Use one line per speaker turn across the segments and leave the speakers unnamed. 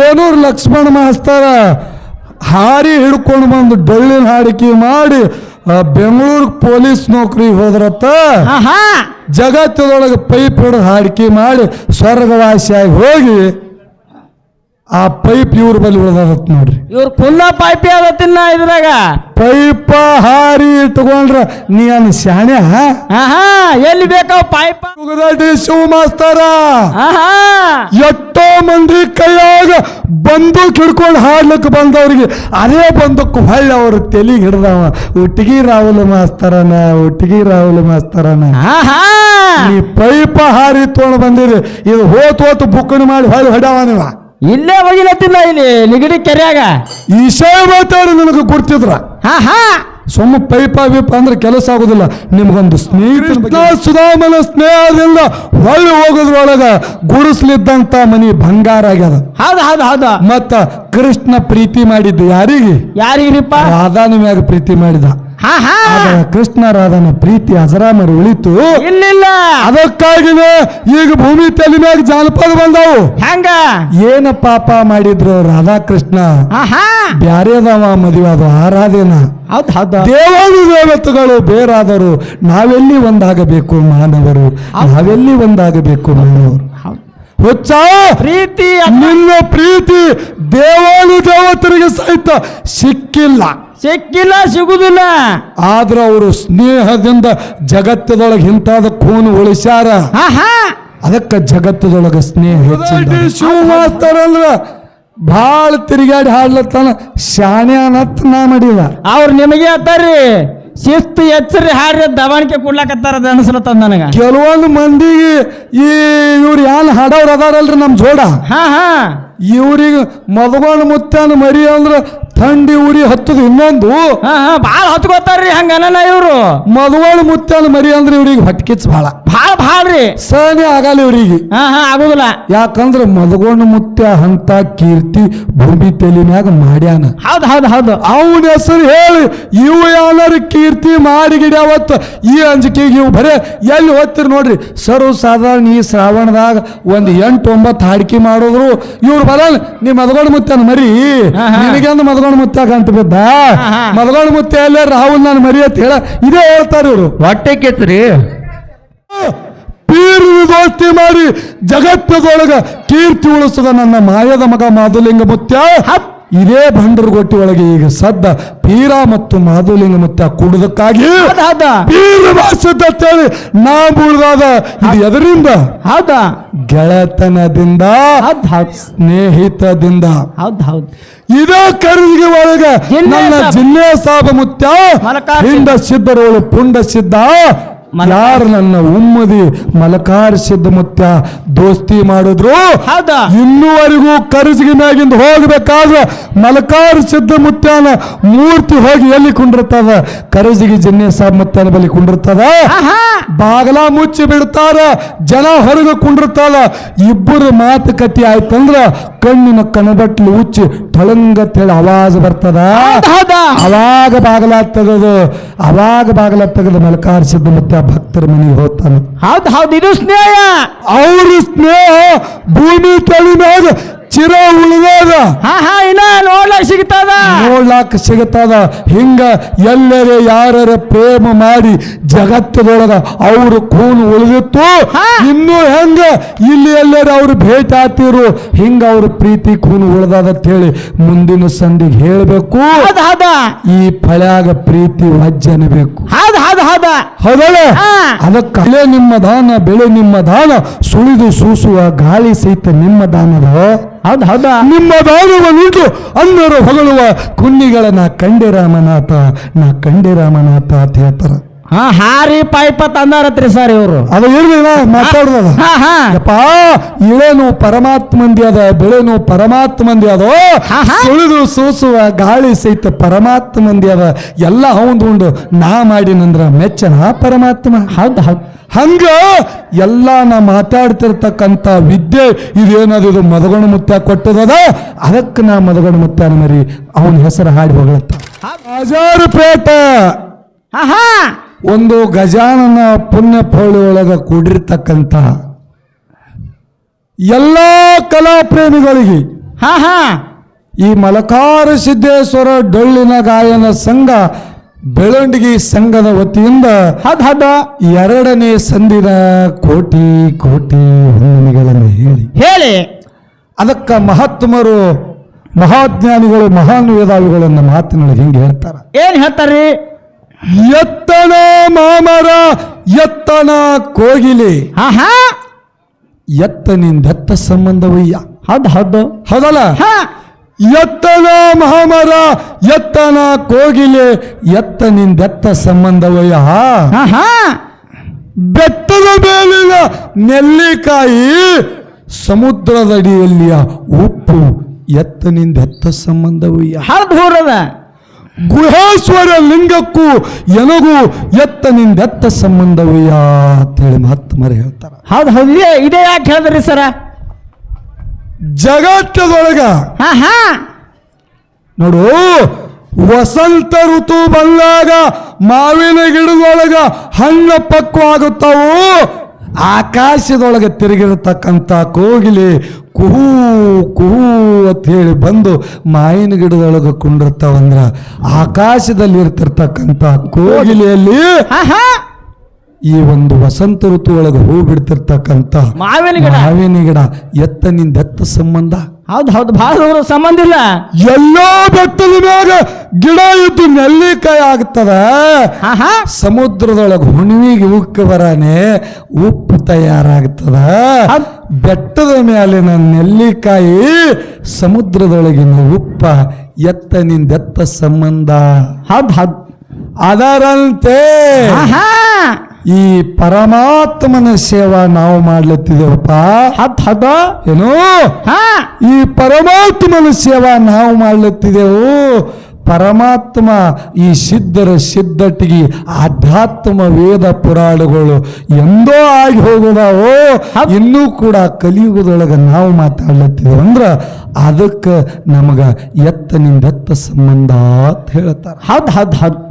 ಬೇನೂರು ಲಕ್ಷ್ಮಣ ಮಾಸ್ತರ ಹಾರಿ ಹಿಡ್ಕೊಂಡು ಬಂದು ಡೊಳ್ಳಿನ ಹಾಡಿಕೆ ಮಾಡಿ ಬೆಂಗಳೂರು ಪೊಲೀಸ್ ನೌಕರಿ ಹೋದ್ರತ್ತ ಜಗತ್ತದೊಳಗೆ ಪೈಪ್ ಹಿಡಿದು ಹಾಡಿಕೆ ಮಾಡಿ ಸ್ವರ್ಗವಾಸಿಯಾಗಿ ಹೋಗಿ ಆ ಪೈಪ್ ಇವ್ರ ಬಲಿ ಉಳ್ದದತ್ ನೋಡ್ರಿ.
ಇವ್ರು ಪುನಃ ಪೈಪ್ ಆಗತ್ತಿನ್ನ ಇದ್ರಾಗ?
ಪೈಪ ಹಾರಿ ತಗೊಂಡ್ರ ನೀ ಅನ್ ಶಾಣೆ
ಆಹಾ ಎಲ್ಲಿ ಬೇಕಾವ್ ಪೈಪ್?
ಶಿವ ಮಾಸ್ತರ
ಆಹಾ.
ಎಷ್ಟೋ ಮಂದಿ ಕೈಯಾಗ ಬಂದು ಹಿಡ್ಕೊಂಡು ಹಾಡ್ಲಿಕ್ಕೆ ಬಂದವ್ರಿಗೆ ಅದೇ ಬಂದಕ್ಕೆ ಹೊಳ್ಳಿ ಅವ್ರ ತೆಲಿಗೆ ಹಿಡ್ದವ. ಒಟ್ಟಿಗೆ ರಾಹುಲ್ ಮಾಸ್ತಾರನ ಒಟ್ಟಿಗೆ ರಾಹುಲ್ ಮಾಸ್ತಾರನ.
ಆಹಾ.
ಈ ಪೈಪ ಹಾರಿ ತೊಗೊಂಡು ಬಂದಿರಿ ಇದು ಹೋತ್ ಹೋತ್ ಬುಕ್ಕಣಿ ಮಾಡಿ ಹೊಳ್ಳಿ ಹೊಡ್ಯಾವ ನೀವ.
ಇಲ್ಲೇ ಹೋಗಿಲತ್ತಿನ ಇಲ್ಲಿ ನಿಗಡಿ ಕೆರೆಯಾಗ.
ಈಶಾ ಮಾತಾಡಿ ನನಗೆ ಕೊಡ್ತಿದ್ರ.
ಆಹಾ
ಸುಮ್ಮ ಪೈಪ ವಿಪ ಅಂದ್ರೆ ಕೆಲಸ ಆಗುದಿಲ್ಲ. ನಿಮ್ಗೊಂದು ಸ್ನೇಹಿತ ಸುಧಾಮನ ಸ್ನೇಹದಿಂದ ಹೊಳ್ಳಿ ಹೋಗೋದ್ರೊಳಗ ಗುಡಿಸ್ಲಿದ್ದಂತ ಮನಿ ಬಂಗಾರ ಆಗ್ಯದ.
ಹೌದು ಹೌದು ಹೌದು.
ಮತ್ತ ಕೃಷ್ಣ ಪ್ರೀತಿ ಮಾಡಿದ್ದು ಯಾರಿಗೆ?
ಯಾರಿಗ್ರಿಪ್ಪ?
ರಾಧಾನ ಮ್ಯಾಗ ಪ್ರೀತಿ ಮಾಡಿದ.
ಹಾ ಹಾ.
ಆಗ ಕೃಷ್ಣ ರಾಧನ ಪ್ರೀತಿ ಅಜರಾಮರಿ ಉಳಿತು
ಇಲ್ಲಿಲ್ಲ.
ಅದಕ್ಕಾಗಿನೇ ಈಗ ಭೂಮಿ ತಲೆ ಮ್ಯಾಗ ಜಾನಪದ ಬಂದವು.
ಹೆಂಗ?
ಏನ ಪಾಪ ಮಾಡಿದ್ರು ರಾಧಾಕೃಷ್ಣ? ಬ್ಯಾರೇದವ ಮದುವೆ ಅದು ಆರಾಧೇನ. ದೇವಾನು ದೇವತೆಗಳು ಬೇರಾದರು. ನಾವೆಲ್ಲಿ ಒಂದಾಗಬೇಕು ಮಾನವರು? ನಾವೆಲ್ಲಿ ಒಂದಾಗಬೇಕು ಮಾನವರು. ಹುಚ್ಚ!
ಪ್ರೀತಿ
ನಿನ್ನ ಪ್ರೀತಿ ದೇವಾನು ದೇವತರಿಗೆ ಸಹಿತ ಸಿಕ್ಕಿಲ್ಲ.
ಸಿಕ್ಕಿಲ್ಲ ಸಿಗುದಿಲ್ಲ.
ಆದ್ರೆ ಅವರು ಸ್ನೇಹದಿಂದ ಜಗತ್ತದೊಳಗೆ ಇಂತಾದ ಖೂನ್ ಉಳಿಸ್ಯಾರ. ಅದಕ್ಕೆ ಜಗತ್ತದೊಳಗೆ ಸ್ನೇಹ ಅಂದ್ರ ಭಾಳ ತಿರುಗಾಡಿ ಹಾಡ್ಲತ್ತಾನ. ಶಾಣೆ ಅನ್ನತ್ ನಾ ಮಾಡಿಲ್ಲ
ಅವ್ರು ನಿಮಗೆ ಅತ್ತಾರಿ ಶಿಸ್ತು ಎಚ್ಚರಿ ಹಾಡ್ರಿ ದವಾಣಿಕೆ ಕೊಡ್ಲಾಕತ್ತಾರ ಅದ ಅನ್ಸ್ಲತ್ತದ ನನಗ.
ಕೆಲವೊಂದು ಮಂದಿಗೆ ಈ ಇವ್ರು ಯಾನ್ ಹಾಡೋರು ಅದಾರಲ್ರಿ ನಮ್ಮ ಜೋಡ.
ಹಾ ಹಾ.
ಇವ್ರಿಗೆ ಮದಗೊಂಡು ಮುತ್ತಾನ ಮರಿ ಅಂದ್ರ ಥಂಡಿ ಉರಿ ಹತ್ತದ ಇನ್ನೊಂದು.
ಹಾ ಹಾ ಭಾಳ ಹೊತ್ಕೋತಾರ್ರಿ ಹಂಗ ಇವ್ರು.
ಮದುವಳು ಮುತ್ತಲ್ ಮರಿ ಅಂದ್ರೆ ಇವ್ರಿಗೆ ಹೊಟ್ಕಿಚ್ ಭಾಳ.
ಭಾಳ ಭಾಳ ರೀ
ಸಹನೆ ಆಗಲ್ಲ ಇವ್ರಿಗೆ.
ಹಾ ಹಾ ಆಗುದಿಲ್ಲ.
ಯಾಕಂದ್ರೆ ಮದಗೋಣ ಮುತ್ಯ ಹಂತ ಕೀರ್ತಿ ಭೂಮಿ ತೆಲಿನ್ಯಾಗ ಮಾಡ್ಯಾನ.
ಹೌದು ಹೌದು ಹೌದು.
ಅವನ ಹೆಸರು ಹೇಳಿ ಇವು ಯಾರು ಕೀರ್ತಿ ಮಾಡಿ ಗಿಡ್ಯಾವತ್ತು ಈ ಅಂಜಿಕೆಗೆ ಇವು ಬರೇ. ಎಲ್ಲಿ ಹೋಗ್ತಿರ್ ನೋಡ್ರಿ ಸರ್ವ ಸಾಧಾರಣ ಈ ಶ್ರಾವಣದಾಗ ಒಂದು ಎಂಟು ಒಂಬತ್ತು ಹಾಡಿಕೆ ಮಾಡಿದ್ರು. ಇವ್ರು ಬರಲ್ಲ ನೀ ಮದಗೋಣ ಮುತ್ತನ ಮರಿ
ನಿನಗೆ ಹಾ.
ನಿನಗೆಂದು ಮುತ್ತಾಗ ಮುತ್ತ ಅಂತ ಬಿದ್ದ.
ಹಾ,
ಮುತ್ತೆ ಅಲ್ಲ ರಾಹುಲ್ ನಾನು ಮರಿ ಅಂತ ಹೇಳ ಇದೇ ಹೇಳ್ತಾರೆ ಇವರು.
ಹೊಟ್ಟೆ ಕೆತ್ರಿ
ಪೀರ್ ದೋಸ್ತಿ ಮಾಡಿ ಜಗತ್ತದೊಳಗ ಕೀರ್ತಿ ಉಳಿಸದ ನನ್ನ ಮಾಯದ ಮಗ ಮಾಧುಲಿಂಗ ಮುತ್ಯ ಇದೇ ಭಂಡರಗೊಟ್ಟಿ ಒಳಗೆ ಈಗ ಸದ್ದ ಪೀರ ಮತ್ತು ಮಾಧುಲಿಂಗ ಮುತ್ಯ ಕೂಡುದಕ್ಕಾಗಿ ಪೀರ ನಾ ಬುಳ್ದಾದ ಇದು ಎದರಿಂದ?
ಹೌದಾ?
ಗೆಳೆತನದಿಂದ ಸ್ನೇಹಿತದಿಂದ.
ಹೌದ್ ಹೌದು.
ಇದೇ ಕರಿಗೆ ಒಳಗ
ಜಿನ್ನೆ
ನನ್ನ
ಸಾಬ.
ಜಿನ್ನೆ ಸಾಬ ಮುತ್ಯ
ಮಲಕಾರ
ಹಿಂಡ ಸಿದ್ಧರೋಳು ಪುಂಡ ಸಿದ್ಧ
ಮಲಕಾರ.
ಯಾರು ನನ್ನ ಉಮ್ಮದಿ ಮಲಕಾರ ಸಿದ್ಧ ಮುತ್ಯ ದೋಸ್ತಿ ಮಾಡಿದ್ರು? ಇನ್ನೂವರೆಗೂ ಕರಜಿಗೆ ಮ್ಯಾಗಿಂದ ಹೋಗ್ಬೇಕಾದ್ರೆ ಮಲಕಾರ ಸಿದ್ಧ ಮುತ್ಯಾನ ಮೂರ್ತಿ ಹೋಗಿ ಎಲ್ಲಿ ಕುಂಡಿರ್ತದ? ಕರಜಿಗೆ ಜನ್ಯ ಸಾಬ್ ಮುತ್ಯಾನ ಬಲಿ ಕುಂಡಿರ್ತದ? ಬಾಗಲ ಮುಚ್ಚಿ ಬಿಡ್ತಾರ ಜನ ಹೊರಗೆ ಕುಂಡಿರ್ತಾರ. ಇಬ್ಬರು ಮಾತುಕತೆ ಆಯ್ತಂದ್ರ ಕಣ್ಣಿನ ಕಣಬಟ್ಲು ಉಚ್ಚಿ ಹೇಳಿ ಅವಾಜ್ ಬರ್ತದ. ಅವಾಗ ಬಾಗಲ ತೆಗೆದು ಅವಾಗ ಬಾಗಲ ತೆಗೆದು ಮಲಕಾರ ಸಿದ್ಧ ಮುತ್ಯ ಭಕ್ತರ ಮನೆಗೆ ಹೋಗ್ತಾನೆ.
ಹೌದು ಹೌದು ಇದು ಸ್ನೇಹ.
ಅವ್ರ ಸ್ನೇಹ ಭೂಮಿ ತೆಳಿನಾಗ ಚಿರ ಉಳಿದಾಗ
ಹಾ ಹಾ ಇನ್ನ ನೋಡ್ಲಕ್ ಸಿಗ್ತದ.
ನೋಡ್ಲಾಕ ಸಿಗತದ. ಹಿಂಗ ಎಲ್ಲರೇ ಯಾರರ ಪ್ರೇಮ ಮಾಡಿ ಜಗತ್ತದೊಳಗ ಅವ್ರ ಖೂನ್ ಉಳಿದಿತ್ತು. ಇನ್ನು ಹೆಂಗ ಇಲ್ಲಿ ಎಲ್ಲರ ಅವ್ರು ಭೇಟಿ ಆತಿರು ಹಿಂಗ ಅವ್ರ ಪ್ರೀತಿ ಖೂನ್ ಉಳ್ದದ ಅಂತ ಹೇಳಿ ಮುಂದಿನ ಸಂದಿಗೆ ಹೇಳಬೇಕು.
ಹೌದು ಹೌದಾ.
ಈ ಫಳ್ಯಾಗ ಪ್ರೀತಿ ವಜ್ಜನಬೇಕು.
ಹೌದು ಹೌದು ಹೌದಾ.
ಹೌದಲ್ಲ. ಅದಕ್ಕೆ ನಿಮ್ಮ ದಾನ ಬೆಳೆ ನಿಮ್ಮ ದಾನ ಸುಳಿದು ಸೂಸುವ ಗಾಳಿ ಸಹಿತ ನಿಮ್ಮ ದಾನದ
ಅದ ಹೌದಾ?
ನಿಮ್ಮ ದಾನವನ್ನುಂಟು ಅನ್ನರು ಹೊಗಳುವ ಕುನ್ನಿಗಳ ನಾ ಕಂಡೆ ರಾಮನಾಥ ನಾ ಕಂಡೆ ರಾಮನಾಥ ಅಂತ ಹೇಳ್ತಾರ.
ಹಾ ಹಾರಿ ಪೈಪ ತಂದಾರತ್ರಿ ಸರ್ ಇವರು.
ಅದು ಇರ್ಲಿಲ್ಲ ಮಾತಾಡುದ
ಹಾ ಹಾ.
ಯಪ್ಪ ಇಳೇನು ಪರಮಾತ್ಮಂದಿ ಅದ ಬೆಳೆನು ಪರಮಾತ್ಮಂದಿ ಅದು. ಸುಳಿದು ಸೂಸುವ ಗಾಳಿ ಸಹಿತ ಪರಮಾತ್ಮಂದಿ ಅದ ಎಲ್ಲ ಅವಂದು ಉಂಡು. ನಾ ಮಾಡಿನಂದ್ರ ಮೆಚ್ಚನ ಪರಮಾತ್ಮ?
ಹೌದು ಹೌದು.
ಹಂಗ ಎಲ್ಲ ನಾ ಮಾತಾಡ್ತಿರ್ತಕ್ಕಂಥ ವಿದ್ಯೆ ಇದೇನದು ಇದು ಮದಗಣ ಮುತ್ಯ ಕೊಟ್ಟದದ? ಅದಕ್ಕೆ ನಾ ಮದಗಣ ಮುತ್ಯನ ಮರಿ ಅವನ ಹೆಸರು ಹಾಡಿ ಹೋಗ್ಲತ್ತ. ಹಜಾರುಪೇಟ
ಹಾ ಹಾ.
ಒಂದು ಗಜಾನನ ಪುಣ್ಯ ಪೌಳಿ ಒಳಗ ಕೂಡಿರ್ತಕ್ಕಂಥ ಎಲ್ಲ ಕಲಾ ಪ್ರೇಮಿಗಳಿಗೆ
ಹಾ ಹಾ.
ಈ ಮಲಕಾರ ಸಿದ್ದೇಶ್ವರ ಡೊಳ್ಳಿನ ಗಾಯನ ಸಂಘ ಬೆಳಂಡಿಗೆ ಸಂಘದ ವತಿಯಿಂದ
ಹದ ಹದ.
ಎರಡನೇ ಸಂದಿನ ಕೋಟಿ ಕೋಟಿ ವಂದನೆಗಳನ್ನು ಹೇಳಿ.
ಹೇಳಿ.
ಅದಕ್ಕ ಮಹಾತ್ಮರು ಮಹಾಜ್ಞಾನಿಗಳು ಮಹಾನ್ ವೇದಾವಿಗಳನ್ನ ಮಾತಿನೊಳಗೆ ಹಿಂಗೆ ಹೇಳ್ತಾರ?
ಏನ್ ಹೇಳ್ತಾರ್ರಿ?
ಎತ್ತನ ಮಾಮರ ಎತ್ತನ ಕೋಗಿಲೆ.
ಹಾ ಹಾ
ಎತ್ತನಿಂದೆತ್ತ ಸಂಬಂಧವಯ್ಯ.
ಹದ್ ಹೌದು.
ಹೌದಲ್ಲ?
ಹಾ.
ಎತ್ತನ ಮಹಾಮರ ಎತ್ತನ ಕೋಗಿಲೆ ಎತ್ತನಿಂದೆತ್ತ ಸಂಬಂಧವಯ್ಯ. ಬೆಟ್ಟದ ಮೇಲಿನ ನೆಲ್ಲಿಕಾಯಿ ಸಮುದ್ರದಡಿಯಲ್ಲಿಯ ಉಪ್ಪು ಎತ್ತನಿಂದೆತ್ತ ಸಂಬಂಧವಯ್ಯ.
ಹೌದ್
ಗುಹೇಶ್ವರ ಲಿಂಗಕ್ಕೂ ಎನಗೂ ಎತ್ತ ನಿಂದೆತ್ತ ಸಂಬಂಧವಯ್ಯ ಅಂತೇಳಿ ಮಹಾತ್ಮರು ಹೇಳ್ತಾರ.
ಹೌದ್ ಹೌದು. ಇದೇ ಇದೇ ಯಾಕೆ ಹೇಳಿದ್ರಿ ಸರ?
ಜಗತ್ತದೊಳಗ
ಹಾ ಹಾ.
ನೋಡು ವಸಂತ ಋತು ಬಂದಾಗ ಮಾವಿನ ಗಿಡದೊಳಗ ಹಣ್ಣು ಪಕ್ವಾಗುತ್ತಾವು ಆಕಾಶದೊಳಗೆ ತಿರುಗಿರತಕ್ಕಂಥ ಕೋಗಿಲೆ ಕುಹೂ ಕುಹೂ ಅಂತ ಹೇಳಿ ಬಂದು ಮಾವಿನ ಗಿಡದೊಳಗೆ ಕುಂಡಿರ್ತಾವಂದ್ರ ಆಕಾಶದಲ್ಲಿ ಇರ್ತಿರ್ತಕ್ಕಂಥ ಕೋಗಿಲೆಯಲ್ಲಿ ಈ ಒಂದು ವಸಂತ ಋತು ಒಳಗೆ ಹೂ ಬಿಡ್ತಿರ್ತಕ್ಕಂಥ
ಮಾವಿನ ಗಿಡ.
ಮಾವಿನ ಗಿಡ ಎತ್ತನಿಂದ ಎತ್ತ ಸಂಬಂಧ?
ಹೌದ್ ಹೌದು. ಭಾಳ ದೂರ ಸಂಬಂಧ ಇಲ್ಲ.
ಎಲ್ಲೋ ಬೆಟ್ಟದ ಮೇಲೆ ಗಿಡ ಇದ್ದು ನೆಲ್ಲಿಕಾಯಿ ಆಗ್ತದ.
ಹಾ ಹಾ
ಸಮುದ್ರದೊಳಗೆ ಹುಣ್ಣಿಗೆ ಉಕ್ಕ ಬರಾನೆ ಉಪ್ಪು ತಯಾರಾಗ್ತದ.
ಹೌದ್.
ಬೆಟ್ಟದ ಮೇಲಿನ ನೆಲ್ಲಿಕಾಯಿ ಸಮುದ್ರದೊಳಗಿನ ಉಪ್ಪ ಎತ್ತನಿಂದೆತ್ತ ಸಂಬಂಧ.
ಹೌದು ಹೌದು.
ಅದರಂತೆ
ಆಹಾ.
ಈ ಪರಮಾತ್ಮನ ಸೇವಾ ನಾವು ಮಾಡ್ಲತ್ತಿದ್ದೇವಪ್ಪ.
ಹತ್ ಹದ
ಏನು?
ಹಾ.
ಈ ಪರಮಾತ್ಮನ ಸೇವಾ ನಾವು ಮಾಡ್ಲತ್ತಿದೆವು ಪರಮಾತ್ಮ ಈ ಸಿದ್ಧರ ಸಿದ್ಧಟಿಗೆ ಆಧ್ಯಾತ್ಮ ವೇದ ಪುರಾಣಗಳು ಎಂದೋ ಆಗಿ ಹೋಗೋದಾವು ಇನ್ನೂ ಕೂಡ ಕಲಿಯುಗದೊಳಗೆ ನಾವು ಮಾತಾಡ್ಲತ್ತಿದ್ದೇವೆ ಅಂದ್ರ ಅದಕ್ಕೆ ನಮಗೆ ಎತ್ತನಿಂದ ಎತ್ತ ಸಂಬಂಧ ಅಂತ ಹೇಳ್ತಾರೆ.
ಹದ್ ಹದ್ ಹೌದ್.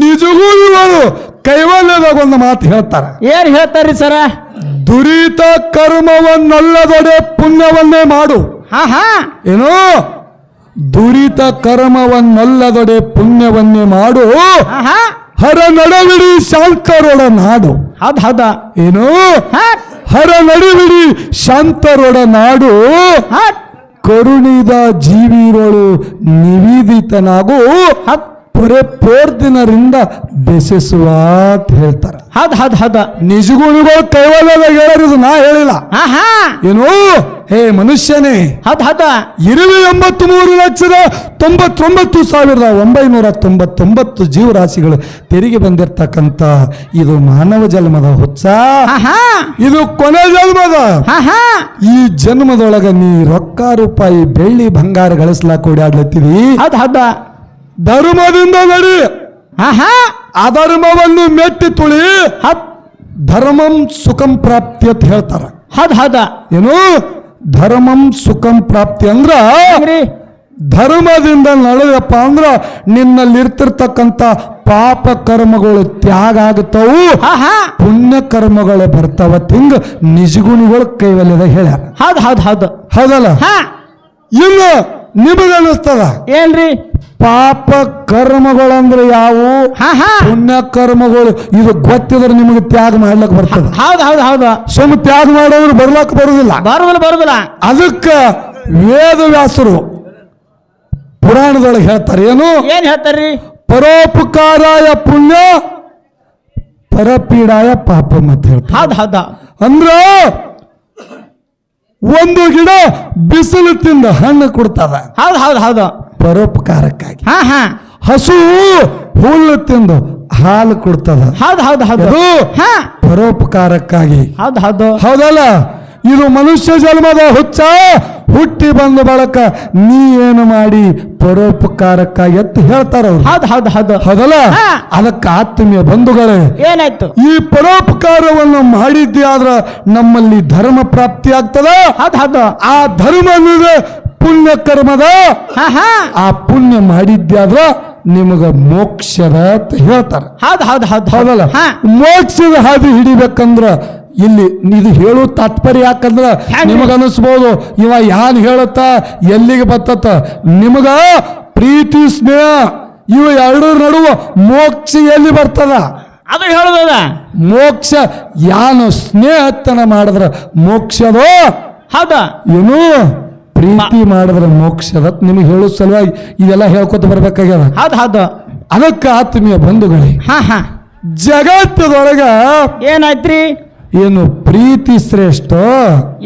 ನಿಜಗೂ ಇವರು ಕೈವಲ್ಯದಾಗ ಒಂದು ಮಾತು ಹೇಳ್ತಾರೆ.
ಏನ್ ಹೇಳ್ತಾರ್ರಿ ಸರ?
ದುರಿತ ಕರ್ಮವನ್ನಲ್ಲದೊಡೆ ಪುಣ್ಯವನ್ನೇ ಮಾಡು.
ಹಾ ಹಾ.
ಏನು? ದುರಿತ ಕರ್ಮವನ್ನಲ್ಲದೊಡೆ ಪುಣ್ಯವನ್ನೇ ಮಾಡು.
ಹಾ
ಹರ ನಡವಿಡಿ ಶಾಂತರೊಡ ನಾಡು
ಅದ ಹೌದ.
ಏನು? ಹರ ನಡವಿಡಿ ಶಾಂತರೊಡ ನಾಡು ಕರುಣಿದ ಜೀವಿರೋಳು ನಿವೇದಿತನಾಗು.
ಹೌದ್
ಪೊರೆ ದಿನರಿಂದ ಬೆಸೆಸುವ ಅಂತ ಹೇಳ್ತಾರ.
ಹದ್ ಹದ್ ಹದ.
ನಿಜಗುಣಗಳು ಕೈವಲ್ಯದಾಗ ಹೇಳೋದು ನಾ ಹೇಳಿಲ್ಲ.
ಹಾ ಹಾ
ಏನು? ಹೇ ಮನುಷ್ಯನೇ.
ಹದ್ ಹದ.
ಇರುವೆ ಎಂಬತ್ತು ಮೂರು ಲಕ್ಷದ ತೊಂಬತ್ತೊಂಬತ್ತು ಸಾವಿರದ ಒಂಬೈನೂರ ತೊಂಬತ್ತೊಂಬತ್ತು ಜೀವರಾಶಿಗಳು ತೆರಿಗೆ ಬಂದಿರತಕ್ಕಂತ ಇದು ಮಾನವ ಜನ್ಮದ ಹುಚ್ಚ.
ಆಹಾ.
ಇದು ಕೊನೆ ಜನ್ಮದ. ಈ ಜನ್ಮದೊಳಗ ನೀ ರೊಕ್ಕ ರೂಪಾಯಿ ಬೆಳ್ಳಿ ಬಂಗಾರ ಗಳಿಸ್ಲಾಕ ಓಡಾಡ್ಲತ್ತೀವಿ
ಹದ್ ಹೌದ.
ಧರ್ಮದಿಂದ ನಡಿ.
ಆಹಾ.
ಅಧರ್ಮವನ್ನು ಮೆಟ್ಟಿ ತುಳಿ. ಧರ್ಮಂ ಸುಖಂ ಪ್ರಾಪ್ತಿ ಅಂತ ಹೇಳ್ತಾರ.
ಹದ ಹದ.
ಏನು? ಧರ್ಮಂ ಸುಖಂ ಪ್ರಾಪ್ತಿ ಅಂದ್ರ ಧರ್ಮದಿಂದ ನಡೆದಪ್ಪ ಅಂದ್ರ ನಿನ್ನಲ್ಲಿ ಇರ್ತಿರ್ತಕ್ಕಂತ ಪಾಪ ಕರ್ಮಗಳು ತ್ಯಾಗ ಆಗುತ್ತವು ಪುಣ್ಯ ಕರ್ಮಗಳು ಬರ್ತಾವ. ತಿಂಗ್ ನಿಜಗುಣಿಗಳು ಕೈವಲ್ಯದ ಹೇಳ್ಯಾರ.
ಹೌದ್ ಹೌದ್ ಹೌದ್.
ಹೌದಲ್ಲ?
ಹಾ.
ಇನ್ನು ನಿಮಗನ್ನಿಸ್ತದ
ಏನ್ರಿ?
ಪಾಪ ಕರ್ಮಗಳಂದ್ರೆ ಯಾವು? ಪುಣ್ಯ ಕರ್ಮಗಳು ಇದು ಗೊತ್ತಿದ್ರೆ ನಿಮಗೆ ತ್ಯಾಗ ಮಾಡ್ಲಕ್ ಬರ್ತದೆ.
ಹೌದು ಹೌದು ಹೌದು.
ಸುಮ್ಮ ತ್ಯಾಗ ಮಾಡೋರು ಬರ್ಲಕ್ ಬರುದಿಲ್ಲ.
ಬರುದಿಲ್ಲ ಬರುದಿಲ್ಲ.
ಅದಕ್ಕ ವೇದವ್ಯಾಸರು ಪುರಾಣದೊಳಗೆ ಹೇಳ್ತಾರೆ ಏನು?
ಏನ್ ಹೇಳ್ತಾರ್ರಿ?
ಪರೋಪಕಾರಾಯ ಪುಣ್ಯ ಪರಪೀಡಾಯ ಪಾಪ ಅಂತ ಹೇಳ್ತಾರೆ.
ಹೌದು.
ಅಂದ್ರ ಒಂದು ಗಿಡ ಬಿಸಿಲು ತಿಂದ ಹಣ್ಣು ಕೊಡ್ತದ.
ಹೌದು ಹೌದು ಹೌದು.
ಪರೋಪಕಾರಕ್ಕಾಗಿ.
ಹಾ ಹಾ.
ಹಸು ಹುಲ್ಲು ತಿಂದು ಹಾಲು ಕೊಡ್ತದ.
ಹೌದು ಹೌದು ಹೌದು. ಹಾ.
ಪರೋಪಕಾರಕ್ಕಾಗಿ.
ಹೌದು ಹೌದು.
ಹೌದಲ್ಲ? ಇದು ಮನುಷ್ಯ ಜನ್ಮದ ಹುಚ್ಚ. ಹುಟ್ಟಿ ಬಂದ ಬಳಕ ನೀ ಏನು ಮಾಡಿ ಪರೋಪಕಾರಕ್ಕಾಗಿ ಅಂತ ಹೇಳ್ತಾರ ಅವ್ರು.
ಹೌದು ಹೌದ್ ಹೌದು.
ಹೌದಲ್ಲ. ಅದಕ್ಕೆ ಆತ್ಮೀಯ ಬಂಧುಗಳೇ
ಏನಾಯ್ತು?
ಈ ಪರೋಪಕಾರವನ್ನು ಮಾಡಿದ್ದೆ ಆದ್ರ ನಮ್ಮಲ್ಲಿ ಧರ್ಮ ಪ್ರಾಪ್ತಿ ಆಗ್ತದ
ಹೌದು ಹೌದು.
ಆ ಧರ್ಮ ಅನ್ನೋದು ಪುಣ್ಯ ಕರ್ಮದ? ಆ ಪುಣ್ಯ ಮಾಡಿದ್ಯಾದ್ರ ನಿಮಗ ಮೋಕ್ಷದ ಅಂತ ಹೇಳ್ತಾರೆ.
ಹೌದ್ ಹೌದ್ ಹೌದ್
ಹೌದಲ್ಲ? ಮೋಕ್ಷದ ಹಾದಿ ಹಿಡಿಬೇಕಂದ್ರ ಇಲ್ಲಿ ಇದು ಹೇಳು ತಾತ್ಪರ್ಯ ಯಾಕಂದ್ರ
ನಿಮಗೆ
ನಿಮಗ ಅನಿಸ್ಬೋದು. ಇವ ಯಾನ್ ಹೇಳತ್ತ ಎಲ್ಲಿಗೆ ಬತ್ತತ್ತ? ನಿಮಗ ಪ್ರೀತಿ ಸ್ನೇಹ ಇವ ಎರಡರ ನಡುವ ಮೋಕ್ಷ ಎಲ್ಲಿ ಬರ್ತದ?
ಅದು ಹೇಳುದದ.
ಮೋಕ್ಷ ಯಾನು ಸ್ನೇಹತನ ಮಾಡಿದ್ರ ಮೋಕ್ಷದೋ
ಹೌದಾ.
ಏನು ಪ್ರೀತಿ ಮಾಡಿದ್ರೆ ಮೋಕ್ಷದ ನಿಮಗೆ ಹೇಳೋ ಸಲುವಾಗಿ ಇದೆಲ್ಲ ಹೇಳ್ಕೊತ ಬರ್ಬೇಕಾಗ್ಯದ?
ಹೌದು ಹೌದು.
ಅದಕ್ಕೆ ಆತ್ಮೀಯ ಬಂಧುಗಳೇ
ಹಾ ಹಾ.
ಜಗತ್ತದೊಳಗ
ಏನಾಯ್ತ್ರಿ?
ಏನು ಪ್ರೀತಿ ಶ್ರೇಷ್ಠ?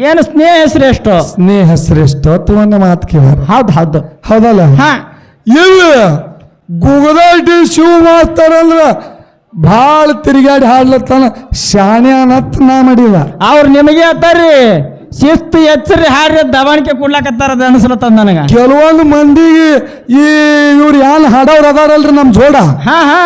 ಏನು ಸ್ನೇಹ ಶ್ರೇಷ್ಠ?
ಸ್ನೇಹ ಶ್ರೇಷ್ಠ ತುಂಬ ಒಂದು ಮಾತು ಕೇಳ
ಹೌದು ಹೌದು.
ಹೌದಲ್ಲ?
ಹಾ.
ಇಲ್ಲ ಗುಗದಾಟಿ ಶಿವ ಮಾಸ್ತಾರ ಅಂದ್ರ ಭಾಳ ತಿರುಗಾಡಿ ಹಾಡ್ಲತ್ತಾನ ಶಾಣ್ಯಾನತ್ ನಾ ಮಾಡಿಲ್ಲ
ಅವ್ರು ನಿಮಗೆ ಅತ್ತಾರ್ರಿ ಶಿಸ್ತು ಎಚ್ಚರಿ ಹಾರಿ ದವಾಣಿಕೆ ಕೊಡ್ಲಾಕತ್ತಾರ ಅದ ಅನ್ಸ್ಲತ್ತದ ನನಗ.
ಕೆಲವೊಂದು ಮಂದಿಗೆ ಈ ಇವ್ರು ಯಾನ್ ಹಾಡವ್ರ ಅದಾರಲ್ರಿ ನಮ್ಮ ಜೋಡ.
ಹಾ ಹಾ.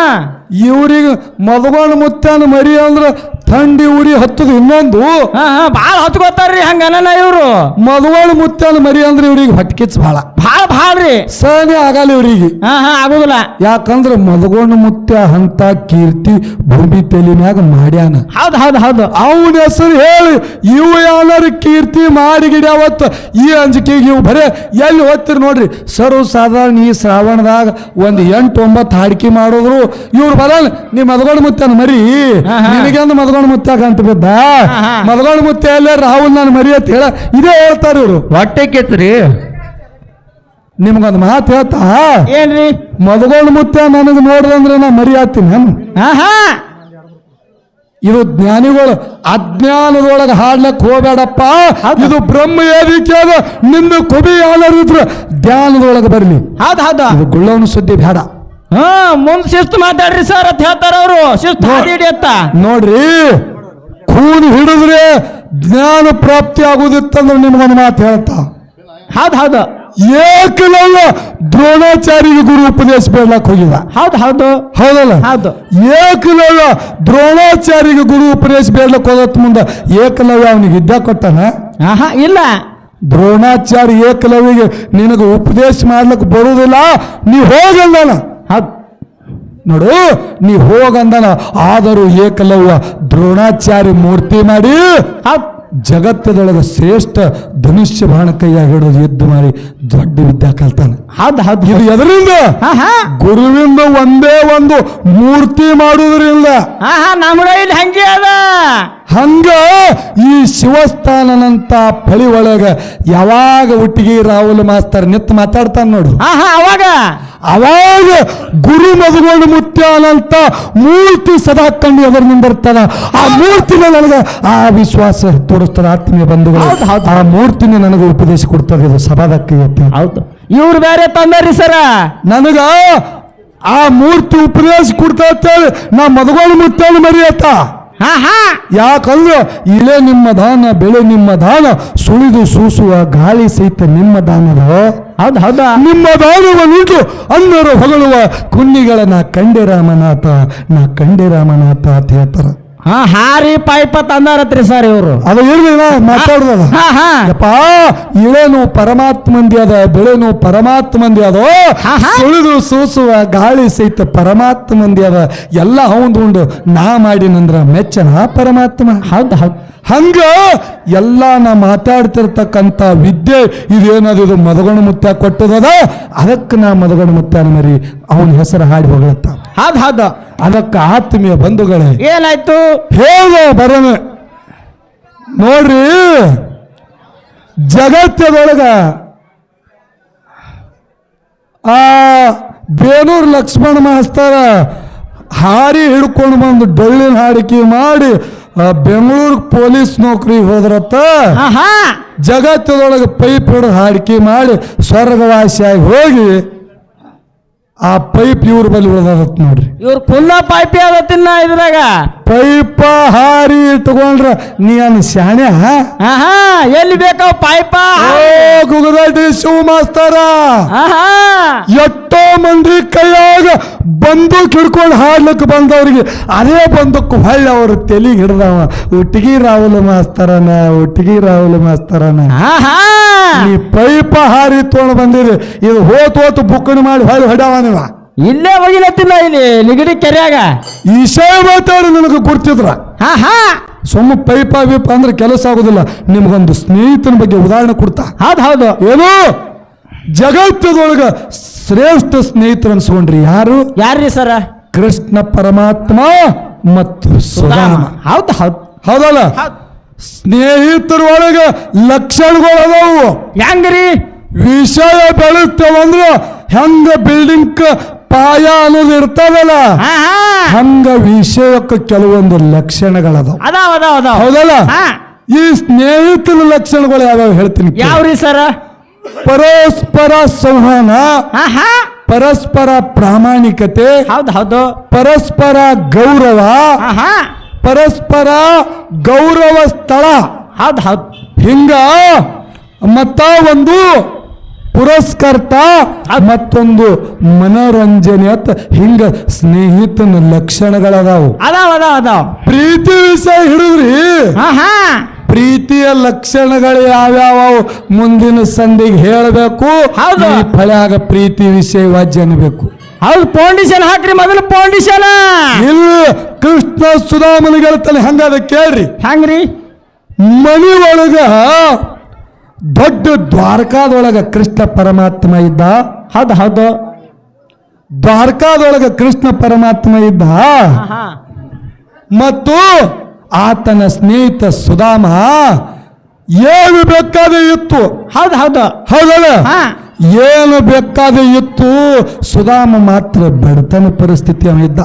ಇವ್ರಿಗೆ ಮದಗೊಂಡು ಮುತ್ತಾನ ಮರಿ ಅಂದ್ರ ಥಂಡಿ ಉರಿ ಹತ್ತದ ಇನ್ನೊಂದು.
ಹಾ ಹಾ ಭಾಳ ಹಚ್ಕೋತಾರ್ರಿ ಹಂಗ ಅನನ ಇವ್ರು.
ಮದಗೊಂಡು ಮುತ್ತಲ್ ಮರಿ ಅಂದ್ರೆ ಇವ್ರಿಗೆ ಹೊಟ್ಕಿಚ್ ಭಾಳ.
ಭಾಳ ಭಾಳ ರೀ
ಸಹನೆ ಆಗಲ್ಲ ಇವ್ರಿಗೆ.
ಹಾ ಹಾ ಆಗುದಿಲ್ಲ.
ಯಾಕಂದ್ರೆ ಮದಗೋಣ ಮುತ್ಯ ಹಂತ ಕೀರ್ತಿ ಭೂಮಿ ತೆಲಿನ್ಯಾಗ ಮಾಡ್ಯಾನ.
ಹೌದು ಹೌದು ಹೌದು.
ಅವನ ಹೆಸರು ಹೇಳಿ ಇವು ಯಾರು ಕೀರ್ತಿ ಮಾಡಿ ಗಿಡ್ಯಾವತ್ತು ಈ ಅಂಜಿಕೆಗೆ ಇವು ಬರೇ ಎಲ್ಲಿ ಓದ್ತಿರಿ ನೋಡ್ರಿ. ಸರ್ವ ಸಾಧಾರಣ ಈ ಶ್ರಾವಣದಾಗ ಒಂದು ಎಂಟು ಒಂಬತ್ತು ಹಾಡಿಕೆ ಮಾಡೋದ್ರು. ಇವ್ರು ಬರಲ್ಲ ನೀ ಮದಗೋಣ ಮುತ್ಯಾನ ಮರಿ
ಹಾ, ಹಾ.
ನಿನಗೆಂದು ಮುತ್ತಾಗ ಅಂತ ಬಿದ್ದ?
ಹಾ, ಹಾ.
ಮದಗೊಂಡು ರಾಹುಲ್ ನಾನು ಮರಿ ಅಂತ ಹೇಳ ಇದೇ ಹೇಳ್ತಾರ ಇವರು.
ಹೊಟ್ಟೆ ಕೆತ್ರಿ
ನಿಮ್ಗೊಂದು ಮಾತು ಹೇಳ್ತಾ?
ಏನ್ರಿ?
ಮದಗೊಂಡು ಮುತ್ತ ನನಗೆ ನೋಡ್ದಂದ್ರೆ ನಾ ಮರಿ ನಾನು ಇದು ಜ್ಞಾನಿಗಳು ಅಜ್ಞಾನದೊಳಗೆ ಹಾಡ್ಲಕ್ ಹೋಗ್ಬೇಡಪ್ಪ. ಇದು ಬ್ರಹ್ಮ ಏದಿಕೆ ನಿಮ್ದು ನಿನ್ನ ಕೊಬಿ ಯಾರಿದ್ರು ಧ್ಯಾನದೊಳಗೆ ಬರಲಿ.
ಹೌದು
ಗುಳ್ಳವನ ಸುದ್ದಿ ಬೇಡ.
ಹಾ ಮುಂದ್ ಶಿಸ್ತು ಮಾತಾಡ್ರಿ ಸರ್ ಅಂತ ಹೇಳ್ತಾರ ಅವರು. ಶಿಸ್ತು ಹಾದಿ ಹಿಡಿಯತ್ತ
ನೋಡ್ರಿ ಖೂನ್ ಹಿಡಿದ್ರೆ ಜ್ಞಾನ ಪ್ರಾಪ್ತಿ ಆಗುದಿತ್ತಂದ್ರೆ ನಿಮ್ಗೊಂದು ಮಾತು ಹೇಳ್ತ.
ಹೌದು ಹೌದು.
ಏಕಲವ್ಯ ದ್ರೋಣಾಚಾರ್ಯ ಗುರು ಉಪದೇಶ ಬೇಡಕ್ ಹೋಗಿಲ್ಲ.
ಹೌದು ಹೌದು.
ಹೌದಲ್ಲ?
ಹೌದು.
ಏಕಲವ್ಯ ದ್ರೋಣಾಚಾರ್ಯ ಗುರು ಉಪದೇಶ ಬೇಡಕ್ ಹೋದತ್ ಮುಂದೆ ಏಕಲವ್ಯ ಅವನಿಗೆ ವಿದ್ಯಾ ಕೊಟ್ಟನ?
ಹಾ ಹಾ ಇಲ್ಲ.
ದ್ರೋಣಾಚಾರ್ಯ ಏಕಲವ್ಯಗೆ ನಿನಗೆ ಉಪದೇಶ ಮಾಡ್ಲಿಕ್ಕೆ ಬರುವುದಿಲ್ಲ ನೀ ಹೋಗಂದನ
ಹೌದು
ನೋಡು ನೀ ಹೋಗಂದನ ಆದರೂ ಏಕಲವ್ಯ ದ್ರೋಣಾಚಾರ್ಯ ಮೂರ್ತಿ ಮಾಡಿ
ಆ
ಜಗತ್ತದೊಳಗೆ ಶ್ರೇಷ್ಠ ಧನುಷ್ಯ ಬಾಣ ಕೈಯಾಗ ಹಿಡಿದು ಯುದ್ಧ ಮಾಡಿ ದೊಡ್ಡ ವಿದ್ಯೆ ಕಲ್ತಾನೆ. ಇದು ಎದರಿಂದ? ಗುರುವಿಂದ ಒಂದೇ ಒಂದು ಮೂರ್ತಿ ಮಾಡುವುದರಿಂದ.
ಹಂಗೆ ಅದ.
ಹಂಗ ಈ ಶಿವಸ್ಥಾನನಂತ ಫಳಿ ಒಳಗ ಯಾವಾಗ ಒಟ್ಟಿಗೆ ರಾಹುಲ್ ಮಾಸ್ತರ್ ನಿತ್ ಮಾತಾಡ್ತಾನೆ ನೋಡು.
ಅವಾಗ.
ಅವಾಗ ಗುರು ಮದುಗೊಂಡು ಮುತ್ಯಾನಂತ ಮೂರ್ತಿ ಸದಾ ಕಂಡು ಅದರಿಂದ ಬರ್ತಾರ ಆ ಮೂರ್ತಿನ ನನಗೆ ಆ ವಿಶ್ವಾಸ ತೋರಿಸ್ತದ. ಆತ್ಮೀಯ ಬಂಧುಗಳು. ಆ ಮೂರ್ತಿನ ನನಗೆ ಉಪದೇಶ ಕೊಡ್ತದೆ. ಇದು ಸಭಾದಕ್ಕೆ
ಹೌದು. ಇವ್ರು ಬೇರೆ ತಂದರಿ ಸರ.
ನನಗ ಆ ಮೂರ್ತಿ ಉಪದೇಶ ಕೊಡ್ತಾ ನಾ ಮದುಗೊಂಡು ಮುತ್ಯಾನ ಮರಿಯತ್ತ. ಯಾಕಂದ್ರೆ ಇಳೆ ನಿಮ್ಮ ದಾನ ಬೆಳೆ ನಿಮ್ಮ ದಾನ ಸುಳಿದು ಸೂಸುವ ಗಾಳಿ ಸಹಿತ ನಿಮ್ಮ ದಾನದ.
ಹೌದು ಹೌದಾ.
ನಿಮ್ಮ ದಾನವನ್ನುಂಟು ಅನ್ನರು ಹೊಗಳುವ ಕುನ್ನಿಗಳ ನಾ ಕಂಡೆ ರಾಮನಾಥ ನಾ ಕಂಡೆ ರಾಮನಾಥ ಅಂತ ಹೇಳ್ತಾರ.
ಹಾ ಹಾರಿ ಪೈಪ ತಂದಾರತ್ರಿ ಸರ್ ಇವರು.
ಅದು ಇಳಿದಿಲ್ಲ ಮಾತಾಡುದದ
ಹಾ ಹಾ.
ಯಪ್ಪ ಇಳೆನು ಪರಮಾತ್ಮಂದಿ ಅದ ಬೆಳೆನು ಪರಮಾತ್ಮಂದಿ ಅದ. ಸುಳಿದು ಸೂಸುವ ಗಾಳಿ ಸಹಿತ ಪರಮಾತ್ಮಂದಿ ಅದ ಎಲ್ಲ ಉಂಡು ನಾ ಮಾಡಿನಂದ್ರ ಮೆಚ್ಚನ ಪರಮಾತ್ಮ?
ಹೌದು ಹೌದು.
ಹಂಗ ಎಲ್ಲ ನಾ ಮಾತಾಡ್ತಿರ್ತಕ್ಕಂಥ ವಿದ್ಯೆ ಇದೇನದು ಇದು ಮದಗಣ ಮುತ್ಯ ಕೊಟ್ಟದದ? ಅದಕ್ಕೆ ನಾ ಮದಗಣ ಮುತ್ಯನ ಮರಿ ಅವನ ಹೆಸರು ಹಾಡಿ ಹೋಗ್ಲತ್ತ
ಹೌದು ಹೌದು.
ಅದಕ್ಕೆ ಆತ್ಮೀಯ ಬಂಧುಗಳೇ
ಏನಾಯ್ತು?
ಹೇಗ ಬರೋಣ? ನೋಡ್ರಿ ಜಗತ್ತದೊಳಗ ಆ ಬೇನೂರು ಲಕ್ಷ್ಮಣ ಮಾಸ್ತರ ಹಾರಿ ಹಿಡ್ಕೊಂಡು ಬಂದು ಡೊಳ್ಳಿನ ಹಾಡಿಕೆ ಮಾಡಿ ಬೆಂಗಳೂರು ಪೊಲೀಸ್ ನೌಕರಿ ಹೋದ್ರತ್ತ ಜಗತ್ತದೊಳಗೆ ಪೈಪ್ ಹಿಡಿದು ಹಾಡಿಕೆ ಮಾಡಿ ಸ್ವರ್ಗವಾಸಿಯಾಗಿ ಹೋಗಿ ಆ ಪೈಪ್ ಇವ್ರ ಬಳಿ ಉಳ್ದತ್ ನೋಡ್ರಿ.
ಇವ್ರು ಪುನಃ ಪೈಪಿ ಆದತ್ತಿನ ಇದ್ರಾಗ.
ಪೈಪ ಹಾರಿ ತಗೊಂಡ್ರ ನೀ ಅನ್ ಶಾಣೆ
ಎಲ್ಲಿ ಬೇಕೋ ಪೈಪ
ಗುಗದಾಟಿ ಶಿವ ಮಾಸ್ತರ ಎಷ್ಟೋ ಮಂದಿ ಕೈಯಾಗ ಬಂದು ಹಿಡ್ಕೊಂಡು ಹಾಡ್ಲಿಕ್ಕೆ ಬಂದವ್ರಿಗೆ ಅದೇ ಬಂದಕ್ಕೆ ಹೊಳ್ಳಿ ಅವ್ರ ತೆಲಿಗೆ ಹಿಡ್ದವ. ಒಟ್ಟಿಗೆ ರಾಹುಲ್ ಮಾಸ್ತರನ ಒಟ್ಟಿಗೆ ರಾಹುಲ್ ಮಾಸ್ತರನ. ಈ ಪೈಪ ಹಾರಿ ತೊಗೊಂಡು ಬಂದಿರಿ ಇದು ಹೋತ್ ಹೋತ್ ಬುಕ್ಕಣಿ ಮಾಡಿ ಹೊಳ್ಳಿ ಹೊಡ್ಯಾವ ನೀವ.
ಇಲ್ಲೇ ಒಗಿಲತ್ತಿಲ್ಲ ಇಲ್ಲಿ ನಿಗಡಿ ಕೆರೆಯಾಗ.
ಈಶಾಯ ಮಾತಾಡಿ ನನಗೆ ಕೊಡ್ತಿದ್ರ
ಹಾ ಹಾ.
ಸುಮ್ಮ ಪೈಪ ವಿಪ ಅಂದ್ರೆ ಕೆಲಸ ಆಗೋದಿಲ್ಲ. ನಿಮ್ಗೊಂದು ಸ್ನೇಹಿತನ ಬಗ್ಗೆ ಉದಾಹರಣೆ ಕೊಡ್ತಾ.
ಹೌದು ಹೌದು.
ಏನು? ಜಗತ್ತದೊಳಗ ಶ್ರೇಷ್ಠ ಸ್ನೇಹಿತರು ಅನ್ಸ್ಕೊಂಡ್ರಿ ಯಾರು?
ಯಾರ್ರಿ ಸರ?
ಕೃಷ್ಣ ಪರಮಾತ್ಮ ಮತ್ತು ಸುಧಾಮ.
ಹೌದು ಹೌದು.
ಹೌದಲ್ಲ?
ಹೌದು.
ಸ್ನೇಹಿತರ ಒಳಗ ಲಕ್ಷಣಗಳು ಅದಾವು.
ಹೆಂಗ್ರಿ?
ವಿಷಯ ಬೆಳೆಸ್ತೇವಂದ್ರ ಹೆಂಗ ಬಿಲ್ಡಿಂಗ್ ಪಾಯ ಅನ್ನೋದು ಇರ್ತದಲ್ಲ ಹಂಗ ವಿಷಯಕ್ಕೆ ಕೆಲವೊಂದು ಲಕ್ಷಣಗಳದಾವ.
ಅದಾವ ಅದಾವ ಅದಾವ.
ಹೌದಲ್ಲ? ಈ ಸ್ನೇಹಿತನ ಲಕ್ಷಣಗಳು ಯಾವ್ಯಾವ ಹೇಳ್ತೀನಿ.
ಯಾವ್ರಿ ಸರ?
ಪರಸ್ಪರ ಸಂವಹನ. ಪರಸ್ಪರ ಪ್ರಾಮಾಣಿಕತೆ.
ಹೌದು ಹೌದು.
ಪರಸ್ಪರ ಗೌರವ. ಪರಸ್ಪರ ಗೌರವ ಸ್ಥಳ.
ಹೌದು ಹೌದು.
ಹಿಂಗ ಮತ್ತ ಒಂದು ಪುರಸ್ಕರ್ತ ಮತ್ತೊಂದು ಮನೋರಂಜನೆ ಅಂತ ಹಿಂಗ ಸ್ನೇಹಿತನ ಲಕ್ಷಣಗಳದಾವು.
ಅದಾವ ಅದಾವ ಅದಾವ.
ಪ್ರೀತಿ ವಿಷಯ ಹಿಡಿದ್ರಿ? ಪ್ರೀತಿಯ ಲಕ್ಷಣಗಳು ಯಾವ್ಯಾವ ಮುಂದಿನ ಸಂಧಿಗೆ ಹೇಳಬೇಕು. ಈ ಫಳ್ಯಾಗ ಪ್ರೀತಿ ವಿಷಯ ವಾಜ್ಯ ಅನ್ನಬೇಕು.
ಹೌದು ಫೌಂಡೇಶನ್ ಹಾಕ್ರಿ ಮೊದಲು ಫೌಂಡೇಶನ್
ಇಲ್ಲ ಕೃಷ್ಣ ಸುಧಾಮನಿಗಳ ತಲೆ ಹಂಗಾದ ಕೇಳ್ರಿ.
ಹಂಗ್ರಿ?
ಮನಿ ಒಳಗ ದೊಡ್ಡ ದ್ವಾರಕಾದೊಳಗ ಕೃಷ್ಣ ಪರಮಾತ್ಮ ಇದ್ದ.
ಹದ ಹದ.
ದ್ವಾರಕಾದೊಳಗ ಕೃಷ್ಣ ಪರಮಾತ್ಮ ಇದ್ದ. ಮತ್ತು ಆತನ ಸ್ನೇಹಿತ ಸುಧಾಮ ಏನು ಬೇಕಾದ ಇತ್ತು.
ಹದ ಹದ.
ಹೌದಲ್ಲ? ಏನು ಬೇಕಾದ ಇತ್ತು. ಸುಧಾಮ ಮಾತ್ರ ಬಡತನ ಪರಿಸ್ಥಿತಿ ಅವನಿದ್ದ ಇದ್ದ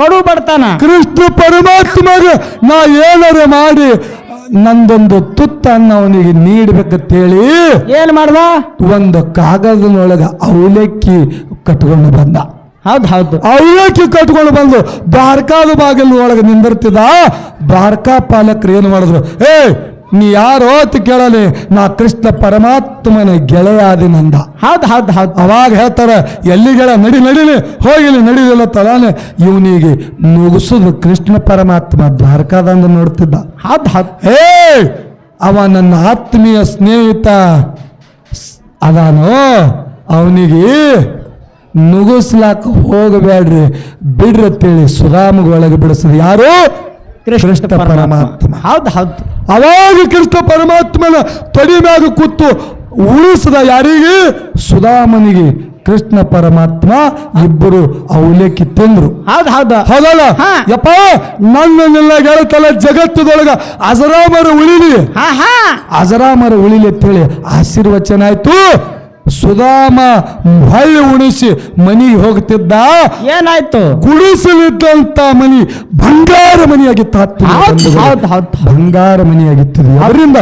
ಬಡತನ. ಬಡ್ತಾನ
ಕೃಷ್ಣ ಪರಮಾತ್ಮರು ನಾ ಏನಾರ ಮಾಡಿ ನಂದೊಂದು ತುತ್ತನ್ನು ಅವನಿಗೆ ನೀಡ್ಬೇಕಂತೇಳಿ
ಏನ್ ಮಾಡ್ದ?
ಒಂದು ಕಾಗದನೊಳಗ ಅವಲಕ್ಕಿ ಕಟ್ಕೊಂಡು ಬಂದ.
ಹೌದು ಹೌದು.
ಅವಲಕ್ಕಿ ಕಟ್ಕೊಂಡು ಬಂದು ಬಾರ್ಕಾದ ಬಾಗಿಲು ಒಳಗೆ ನಿಂದಿರ್ತಿದ ದ್ವಾರಕಾ ಪಾಲಕರು ಏನು ಮಾಡಿದ್ರು ಏ ನೀ ಯಾರೋ ಅಂತ ಕೇಳಲಿ? ನಾ ಕೃಷ್ಣ ಪರಮಾತ್ಮನ ಗೆಳೆಯಾದಿನಂದ.
ಹೌದು ಹೌದು ಹೌದು.
ಅವಾಗ ಹೇಳ್ತಾರೆ ಎಲ್ಲಿಗೆಳ ನಡಿ ನಡಿಲಿ ಹೋಗಿಲಿ ನಡಿಲಿಲ್ಲ ತಲಾನೆ. ಇವನಿಗೆ ಮುಗಿಸುದು ಕೃಷ್ಣ ಪರಮಾತ್ಮ ದ್ವಾರಕಾದಂಗ ನೋಡ್ತಿದ್ದ.
ಹೌದು ಹೌದು.
ಹೇ ಅವ ನನ್ನ ಆತ್ಮೀಯ ಸ್ನೇಹಿತ. ಅದಾನೋ ಅವನಿಗೆ ನುಗುಸ್ಲಾಕ ಹೋಗಬೇಡ್ರಿ. ಬಿಡ್ರಿ ಅಂತೇಳಿ ಸುಧಾಮಗ ಒಳಗೆ ಬಿಡಿಸಿದ. ಯಾರು? ಕೃಷ್ಣ ಪರಮಾತ್ಮ.
ಹೌದು ಹೌದು.
ಅವಾಗ ಕೃಷ್ಣ ಪರಮಾತ್ಮನ ತೊಡಿ ಮ್ಯಾಗ ಕೂತು ಉಳಿಸದ ಯಾರಿಗೆ? ಸುಧಾಮನಿಗೆ. ಕೃಷ್ಣ ಪರಮಾತ್ಮ ಇಬ್ಬರು ಅವಲೇಕಿ ತಿಂದ್ರು.
ಹೌದು ಹೌದು.
ಹೌದಲ್ಲ. ಯಪ್ಪ ನನ್ನನ್ನೆಲ್ಲ ಗೆಳತಲ್ಲ ಜಗತ್ತದೊಳಗ ಅಜರಾಮರ ಉಳಿಲಿ.
ಹಾ ಹಾ.
ಅಜರಾಮರ ಉಳಿಲಿ ಅಂತೇಳಿ ಆಶೀರ್ವಚನ ಆಯ್ತು. ಸುಧಾಮ ಹೊಳ್ಳಿ ಉಣಿಸಿ ಮನಿಗೆ ಹೋಗ್ತಿದ್ದ?
ಏನಾಯ್ತು?
ಗುಡಿಸಲಿದ್ದಂತ ಮನಿ ಬಂಗಾರ ಮನಿಯಾಗಿತ್ತು. ಬಂಗಾರ ಮನಿಯಾಗಿತ್ತು. ಅದರಿಂದ